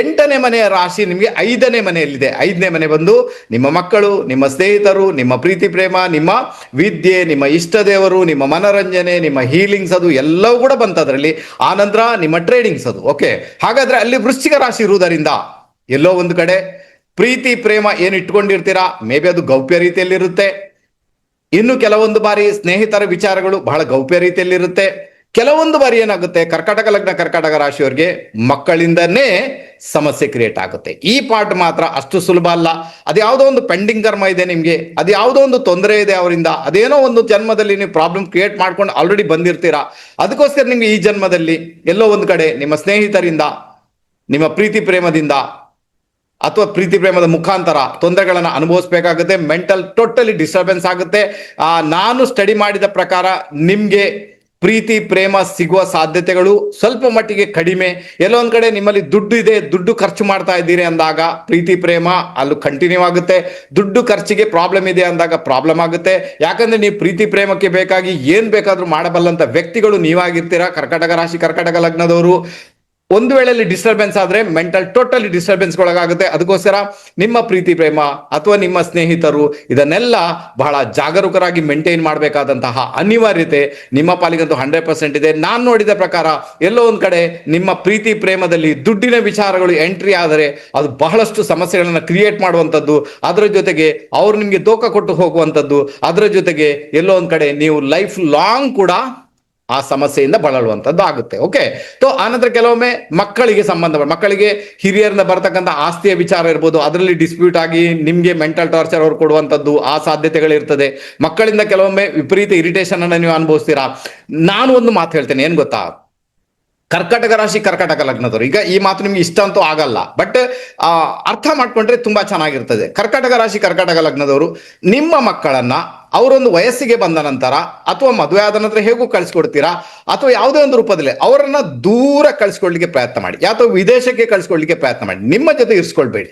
Speaker 1: ಎಂಟನೇ ಮನೆಯ ರಾಶಿ ನಿಮಗೆ ಐದನೇ ಮನೆಯಲ್ಲಿದೆ. ಐದನೇ ಮನೆ ಬಂದು ನಿಮ್ಮ ಮಕ್ಕಳು, ನಿಮ್ಮ ಸ್ನೇಹಿತರು, ನಿಮ್ಮ ಪ್ರೀತಿ ಪ್ರೇಮ, ನಿಮ್ಮ ವಿದ್ಯೆ, ನಿಮ್ಮ ಇಷ್ಟ ದೇವರು, ನಿಮ್ಮ ಮನರಂಜನೆ, ನಿಮ್ಮ ಹೀಲಿಂಗ್ಸ್ ಅದು ಎಲ್ಲವೂ ಕೂಡ ಬಂತು ಅದರಲ್ಲಿ ಆನಂತರ ನಿಮ್ಮ ಟ್ರೇಡಿಂಗ್ಸ್ ಅದು. ಓಕೆ ಹಾಗಾದ್ರೆ ಅಲ್ಲಿ ವೃಶ್ಚಿಕ ರಾಶಿ ಇರುವುದರಿಂದ ಎಲ್ಲೋ ಒಂದು ಕಡೆ ಪ್ರೀತಿ, ಪ್ರೇಮ ಏನು ಇಟ್ಕೊಂಡಿರ್ತೀರಾ? ಮೇ ಬಿ ಅದು ಗೌಪ್ಯ ರೀತಿಯಲ್ಲಿರುತ್ತೆ. ಇನ್ನು ಕೆಲವೊಂದು ಬಾರಿ ಸ್ನೇಹಿತರ ವಿಚಾರಗಳು ಬಹಳ ಗೌಪ್ಯ ರೀತಿಯಲ್ಲಿರುತ್ತೆ. ಕೆಲವೊಂದು ಬಾರಿ ಏನಾಗುತ್ತೆ, ಕರ್ಕಾಟಕ ಲಗ್ನ, ಕರ್ಕಾಟಕ ರಾಶಿಯವರಿಗೆ ಮಕ್ಕಳಿಂದನೇ ಸಮಸ್ಯೆ ಕ್ರಿಯೇಟ್ ಆಗುತ್ತೆ. ಈ ಪಾರ್ಟ್ ಮಾತ್ರ ಅಷ್ಟು ಸುಲಭ ಅಲ್ಲ. ಅದ್ಯಾವುದೋ ಒಂದು ಪೆಂಡಿಂಗ್ ಕರ್ಮ ಇದೆ ನಿಮಗೆ ಅದ್ಯಾವುದೋ ಒಂದು ತೊಂದರೆ ಇದೆ ಅವರಿಂದ, ಅದೇನೋ ಒಂದು ಜನ್ಮದಲ್ಲಿ ನೀವು ಪ್ರಾಬ್ಲಮ್ ಕ್ರಿಯೇಟ್ ಮಾಡ್ಕೊಂಡು ಆಲ್ರೆಡಿ ಬಂದಿರ್ತೀರಾ. ಅದಕ್ಕೋಸ್ಕರ ನಿಮ್ಗೆ ಈ ಜನ್ಮದಲ್ಲಿ ಎಲ್ಲೋ ಒಂದು ಕಡೆ ನಿಮ್ಮ ಸ್ನೇಹಿತರಿಂದ, ನಿಮ್ಮ ಪ್ರೀತಿ ಪ್ರೇಮದಿಂದ ಅಥವಾ ಪ್ರೀತಿ ಪ್ರೇಮದ ಮುಖಾಂತರ ತೊಂದರೆಗಳನ್ನು ಅನುಭವಿಸಬೇಕಾಗುತ್ತೆ. ಮೆಂಟಲ್ ಟೋಟಲಿ ಡಿಸ್ಟರ್ಬೆನ್ಸ್ ಆಗುತ್ತೆ. ನಾನು ಸ್ಟಡಿ ಮಾಡಿದ ಪ್ರಕಾರ ನಿಮ್ಗೆ ಪ್ರೀತಿ, ಪ್ರೇಮ ಸಿಗುವ ಸಾಧ್ಯತೆಗಳು ಸ್ವಲ್ಪ ಮಟ್ಟಿಗೆ ಕಡಿಮೆ. ಎಲ್ಲೊಂದ್ ಕಡೆ ನಿಮ್ಮಲ್ಲಿ ದುಡ್ಡು ಇದೆ, ದುಡ್ಡು ಖರ್ಚು ಮಾಡ್ತಾ ಇದ್ದೀರಿ ಅಂದಾಗ ಪ್ರೀತಿ, ಪ್ರೇಮ ಅಲ್ಲೂ ಕಂಟಿನ್ಯೂ ಆಗುತ್ತೆ. ದುಡ್ಡು ಖರ್ಚಿಗೆ ಪ್ರಾಬ್ಲಮ್ ಇದೆ ಅಂದಾಗ ಪ್ರಾಬ್ಲಮ್ ಆಗುತ್ತೆ. ಯಾಕಂದ್ರೆ ನೀವು ಪ್ರೀತಿ, ಪ್ರೇಮಕ್ಕೆ ಬೇಕಾಗಿ ಏನ್ ಬೇಕಾದ್ರೂ ಮಾಡಬಲ್ಲಂತ ವ್ಯಕ್ತಿಗಳು ನೀವಾಗಿರ್ತೀರಾ. ಕರ್ಕಾಟಕ ರಾಶಿ, ಕರ್ಕಾಟಕ ಲಗ್ನದವರು. ಒಂದು ವೇಳೆಯಲ್ಲಿ ಡಿಸ್ಟರ್ಬೆನ್ಸ್ ಆದ್ರೆ ಮೆಂಟಲ್ ಟೋಟಲಿ ಡಿಸ್ಟರ್ಬೆನ್ಸ್ ಒಳಗಾಗುತ್ತೆ. ಅದಕ್ಕೋಸ್ಕರ ನಿಮ್ಮ ಪ್ರೀತಿ ಪ್ರೇಮ ಅಥವಾ ನಿಮ್ಮ ಸ್ನೇಹಿತರು ಇದನ್ನೆಲ್ಲ ಬಹಳ ಜಾಗರೂಕರಾಗಿ ಮೇಂಟೈನ್ ಮಾಡಬೇಕಾದಂತಹ ಅನಿವಾರ್ಯತೆ ನಿಮ್ಮ ಪಾಲಿಗಂತೂ ಹಂಡ್ರೆಡ್ ಪರ್ಸೆಂಟ್ ಇದೆ. ನಾನು ನೋಡಿದ ಪ್ರಕಾರ ಎಲ್ಲೋ ಒಂದ್ ಕಡೆ ನಿಮ್ಮ ಪ್ರೀತಿ ಪ್ರೇಮದಲ್ಲಿ ದುಡ್ಡಿನ ವಿಚಾರಗಳು ಎಂಟ್ರಿ ಆದರೆ ಅದು ಬಹಳಷ್ಟು ಸಮಸ್ಯೆಗಳನ್ನು ಕ್ರಿಯೇಟ್ ಮಾಡುವಂಥದ್ದು. ಅದರ ಜೊತೆಗೆ ಅವ್ರು ನಿಮಗೆ ದೋಖ ಕೊಟ್ಟು ಹೋಗುವಂಥದ್ದು. ಅದರ ಜೊತೆಗೆ ಎಲ್ಲೋ ಒಂದ್ ಕಡೆ ನೀವು ಲೈಫ್ ಲಾಂಗ್ ಕೂಡ ಆ ಸಮಸ್ಯೆಯಿಂದ ಬಳಲುವಂಥದ್ದು ಆಗುತ್ತೆ ಓಕೆ ಸೊ ಆನಂತರ ಕೆಲವೊಮ್ಮೆ ಮಕ್ಕಳಿಗೆ ಸಂಬಂಧ ಮಕ್ಕಳಿಗೆ ಹಿರಿಯರಿಂದ ಬರ್ತಕ್ಕಂಥ ಆಸ್ತಿಯ ವಿಚಾರ ಇರ್ಬೋದು, ಅದರಲ್ಲಿ ಡಿಸ್ಪ್ಯೂಟ್ ಆಗಿ ನಿಮಗೆ ಮೆಂಟಲ್ ಟಾರ್ಚರ್ ಅವ್ರು ಕೊಡುವಂಥದ್ದು ಆ ಸಾಧ್ಯತೆಗಳಿರ್ತದೆ. ಮಕ್ಕಳಿಂದ ಕೆಲವೊಮ್ಮೆ ವಿಪರೀತ ಇರಿಟೇಷನ್ ಅನ್ನು ನೀವು ಅನುಭವಿಸ್ತೀರಾ? ನಾನು ಒಂದು ಮಾತು ಹೇಳ್ತೇನೆ, ಏನು ಗೊತ್ತಾ? ಕರ್ಕಟಕ ರಾಶಿ ಕರ್ಕಟಕ ಲಗ್ನದವರು. ಈಗ ಈ ಮಾತು ನಿಮ್ಗೆ ಇಷ್ಟ ಅಂತೂ ಆಗಲ್ಲ. ಬಟ್ ಅರ್ಥ ಮಾಡ್ಕೊಂಡ್ರೆ ತುಂಬಾ ಚೆನ್ನಾಗಿರ್ತದೆ. ಕರ್ಕಟಕ ರಾಶಿ ಕರ್ಕಟಕ ಲಗ್ನದವರು, ನಿಮ್ಮ ಮಕ್ಕಳನ್ನ ಅವರೊಂದು ವಯಸ್ಸಿಗೆ ಬಂದ ನಂತರ ಅಥವಾ ಮದುವೆ ಆದ ನಂತರ ಹೇಗೂ ಕಳಿಸ್ಕೊಡ್ತೀರಾ? ಅಥವಾ ಯಾವುದೇ ಒಂದು ರೂಪದಲ್ಲಿ ಅವರನ್ನ ದೂರ ಕಳಿಸ್ಕೊಡ್ಲಿಕ್ಕೆ ಪ್ರಯತ್ನ ಮಾಡಿ. ಅಥವಾ ವಿದೇಶಕ್ಕೆ ಕಳಿಸ್ಕೊಡ್ಲಿಕ್ಕೆ ಪ್ರಯತ್ನ ಮಾಡಿ. ನಿಮ್ಮ ಜೊತೆ ಇರಿಸ್ಕೊಳ್ಬೇಡಿ.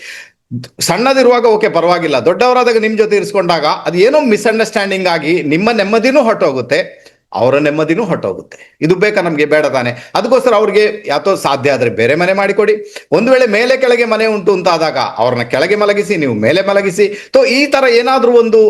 Speaker 1: ಸಣ್ಣದಿರುವಾಗ ಓಕೆ, ಪರವಾಗಿಲ್ಲ. ದೊಡ್ಡವರಾದಾಗ ನಿಮ್ಮ ಜೊತೆ ಇರಿಸ್ಕೊಂಡಾಗ ಅದೇನೋ ಮಿಸ್ಅಂಡರ್ಸ್ಟ್ಯಾಂಡಿಂಗ್ ಆಗಿ ನಿಮ್ಮ ನೆಮ್ಮದಿನೂ ಹೊರಟೋಗುತ್ತೆ. ಅವರ ನೆಮ್ಮದಿನೂ ಹೊಟ್ಟೋಗುತ್ತೆ ಇದು ಬೇಕಾ ನಮಗೆ? ಬೇಡ ತಾನೆ. ಅದಕ್ಕೋಸ್ಕರ ಅವ್ರಿಗೆ ಯಾತೋ ಸಾಧ್ಯ ಆದ್ರೆ ಬೇರೆ ಮನೆ ಮಾಡಿಕೊಡಿ. ಒಂದು ವೇಳೆ ಮೇಲೆ ಕೆಳಗೆ ಮನೆ ಉಂಟು ಅಂತ ಆದಾಗ ಅವ್ರನ್ನ ಕೆಳಗೆ ಮಲಗಿಸಿ, ನೀವು ಮೇಲೆ ಮಲಗಿಸಿ, ತೋ ಈ ತರ ಏನಾದ್ರೂ ಒಂದು